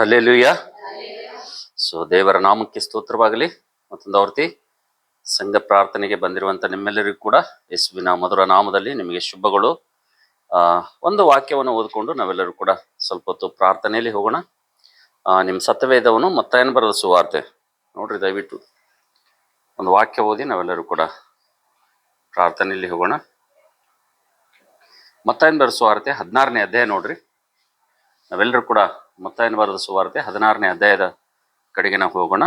Alleluia so ದೇವರ ನಾಮಕ್ಕೆ ಸ್ತೋತ್ರವಾಗಲಿ. ಮತ್ತೊಂದು ಆವೃತ್ತಿ, ಸಂಘ ಪ್ರಾರ್ಥನೆಗೆ ಬಂದಿರುವಂತ ನಿಮ್ಮೆಲ್ಲರಿಗೂ ಕೂಡ ಯೇಸುವಿನ ಮಧುರ ನಾಮದಲ್ಲಿ ನಿಮಗೆ ಶುಭಗಳು. ಒಂದು ವಾಕ್ಯವನ್ನು ಓದಿಕೊಂಡು ನಾವೆಲ್ಲರೂ ಕೂಡ ಸ್ವಲ್ಪ ಹೊತ್ತು ಪ್ರಾರ್ಥನೆಯಲ್ಲಿ ಹೋಗೋಣ. ನಿಮ್ಮ ಸತ್ಯವೇದವನು ಮತ್ತಾಯನ್ ಬರದ ಸುವಾರ್ತೆ. ನೋಡ್ರಿ, ದಯವಿಟ್ಟು. ಒಂದು ವಾಕ್ಯ ಓದಿ ನಾವೆಲ್ಲರೂ ಕೂಡ ಪ್ರಾರ್ಥನೆಯಲ್ಲಿ ಹೋಗೋಣ. ಮತ್ತಾಯನ್ ಬರ ಸುವಾರ್ತೆ ಹದಿನಾರನೇ ಅಧ್ಯಾಯ ನೋಡ್ರಿ. ನಾವೆಲ್ಲರೂ ಕೂಡ ಮತ್ತಾಯನ ಬರೆದ ಸುವಾರ್ತೆ ಹದಿನಾರನೇ ಅಧ್ಯಾಯದ ಕಡೆಗೆ ನಾವು ಹೋಗೋಣ.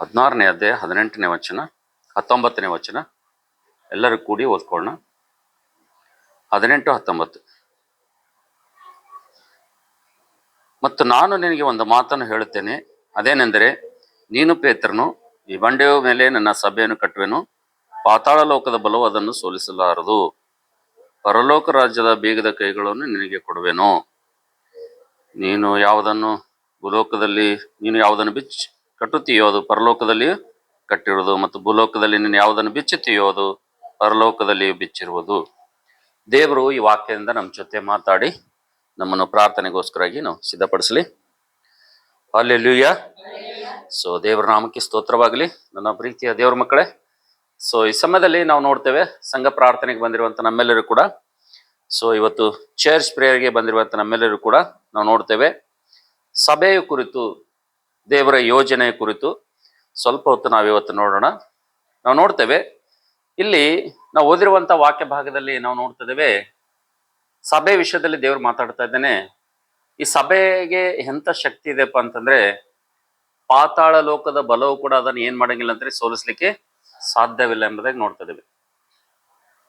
ಹದಿನಾರನೇ ಅಧ್ಯಾಯ ಹದಿನೆಂಟನೇ ವಚನ, ಹತ್ತೊಂಬತ್ತನೇ ವಚನ, ಎಲ್ಲರೂ ಕೂಡಿ ಓದ್ಕೊಳ್ಳೋಣ. ಹದಿನೆಂಟು, ಹತ್ತೊಂಬತ್ತು. ಮತ್ತು ನಾನು ನಿನಗೆ ಒಂದು ಮಾತನ್ನು ಹೇಳುತ್ತೇನೆ, ಅದೇನೆಂದರೆ, ನೀನು ಪೇತ್ರನು ಈ ಬಂಡೆಯ ಮೇಲೆ ನನ್ನ ಸಭೆಯನ್ನು ಕಟ್ಟುವೆನು. ಪಾತಾಳ ಲೋಕದ ಬಲವು ಅದನ್ನು ಸೋಲಿಸಲಾರದು. ಪರಲೋಕ ರಾಜ್ಯದ ಬೀಗದ ಕೈಗಳನ್ನು ನಿನಗೆ ಕೊಡುವೆನು. ನೀನು ಯಾವುದನ್ನು ಭೂಲೋಕದಲ್ಲಿ, ನೀನು ಯಾವುದನ್ನು ಬಿಚ್ಚಿ ಕಟ್ಟುತ್ತೀಯೋ ಅದು ಪರಲೋಕದಲ್ಲಿ ಕಟ್ಟಿರುವುದು ಮತ್ತು ಭೂಲೋಕದಲ್ಲಿ ನೀನು ಯಾವುದನ್ನು ಬಿಚ್ಚುತ್ತೀಯೋ ಅದು ಪರಲೋಕದಲ್ಲಿ ಬಿಚ್ಚಿರುವುದು. ದೇವರು ಈ ವಾಕ್ಯದಿಂದ ನಮ್ಮ ಜೊತೆ ಮಾತಾಡಿ ನಮ್ಮನ್ನು ಪ್ರಾರ್ಥನೆಗೋಸ್ಕರಾಗಿ ನಾವು ಸಿದ್ಧಪಡಿಸಲಿ. ಅಲ್ಲೆಲ್ಲೂಯ್ಯ ಸೊ ದೇವರ ನಾಮಕ್ಕೆ ಸ್ತೋತ್ರವಾಗಲಿ. ನನ್ನ ಪ್ರೀತಿಯ ದೇವರ ಮಕ್ಕಳೇ, ಸೊ ಈ ಸಮಯದಲ್ಲಿ ನಾವು ನೋಡ್ತೇವೆ ಸಂಘ ಪ್ರಾರ್ಥನೆಗೆ ಬಂದಿರುವಂಥ ನಮ್ಮೆಲ್ಲರೂ ಕೂಡ. ಸೊ ಇವತ್ತು ಚರ್ಚ್ ಪ್ರೇಯರ್ಗೆ ಬಂದಿರುವಂಥ ನಮ್ಮೆಲ್ಲರೂ ಕೂಡ ನಾವು ನೋಡ್ತೇವೆ. ಸಭೆಯ ಕುರಿತು, ದೇವರ ಯೋಜನೆಯ ಕುರಿತು ಸ್ವಲ್ಪ ಹೊತ್ತು ನಾವು ಇವತ್ತು ನೋಡೋಣ. ನಾವು ನೋಡ್ತೇವೆ, ಇಲ್ಲಿ ನಾವು ಓದಿರುವಂಥ ವಾಕ್ಯ ಭಾಗದಲ್ಲಿ ನಾವು ನೋಡ್ತಿದ್ದೇವೆ ಸಭೆ ವಿಷಯದಲ್ಲಿ ದೇವರು ಮಾತಾಡ್ತಾ ಇದ್ದಾನೆ. ಈ ಸಭೆಗೆ ಎಂಥ ಶಕ್ತಿ ಇದೆಪ್ಪ ಅಂತಂದ್ರೆ ಪಾತಾಳ ಲೋಕದ ಬಲವು ಕೂಡ ಅದನ್ನು ಏನ್ ಮಾಡಂಗಿಲ್ಲ ಅಂದ್ರೆ ಸೋಲಿಸ್ಲಿಕ್ಕೆ ಸಾಧ್ಯವಿಲ್ಲ ಎಂಬುದಾಗಿ ನೋಡ್ತಾ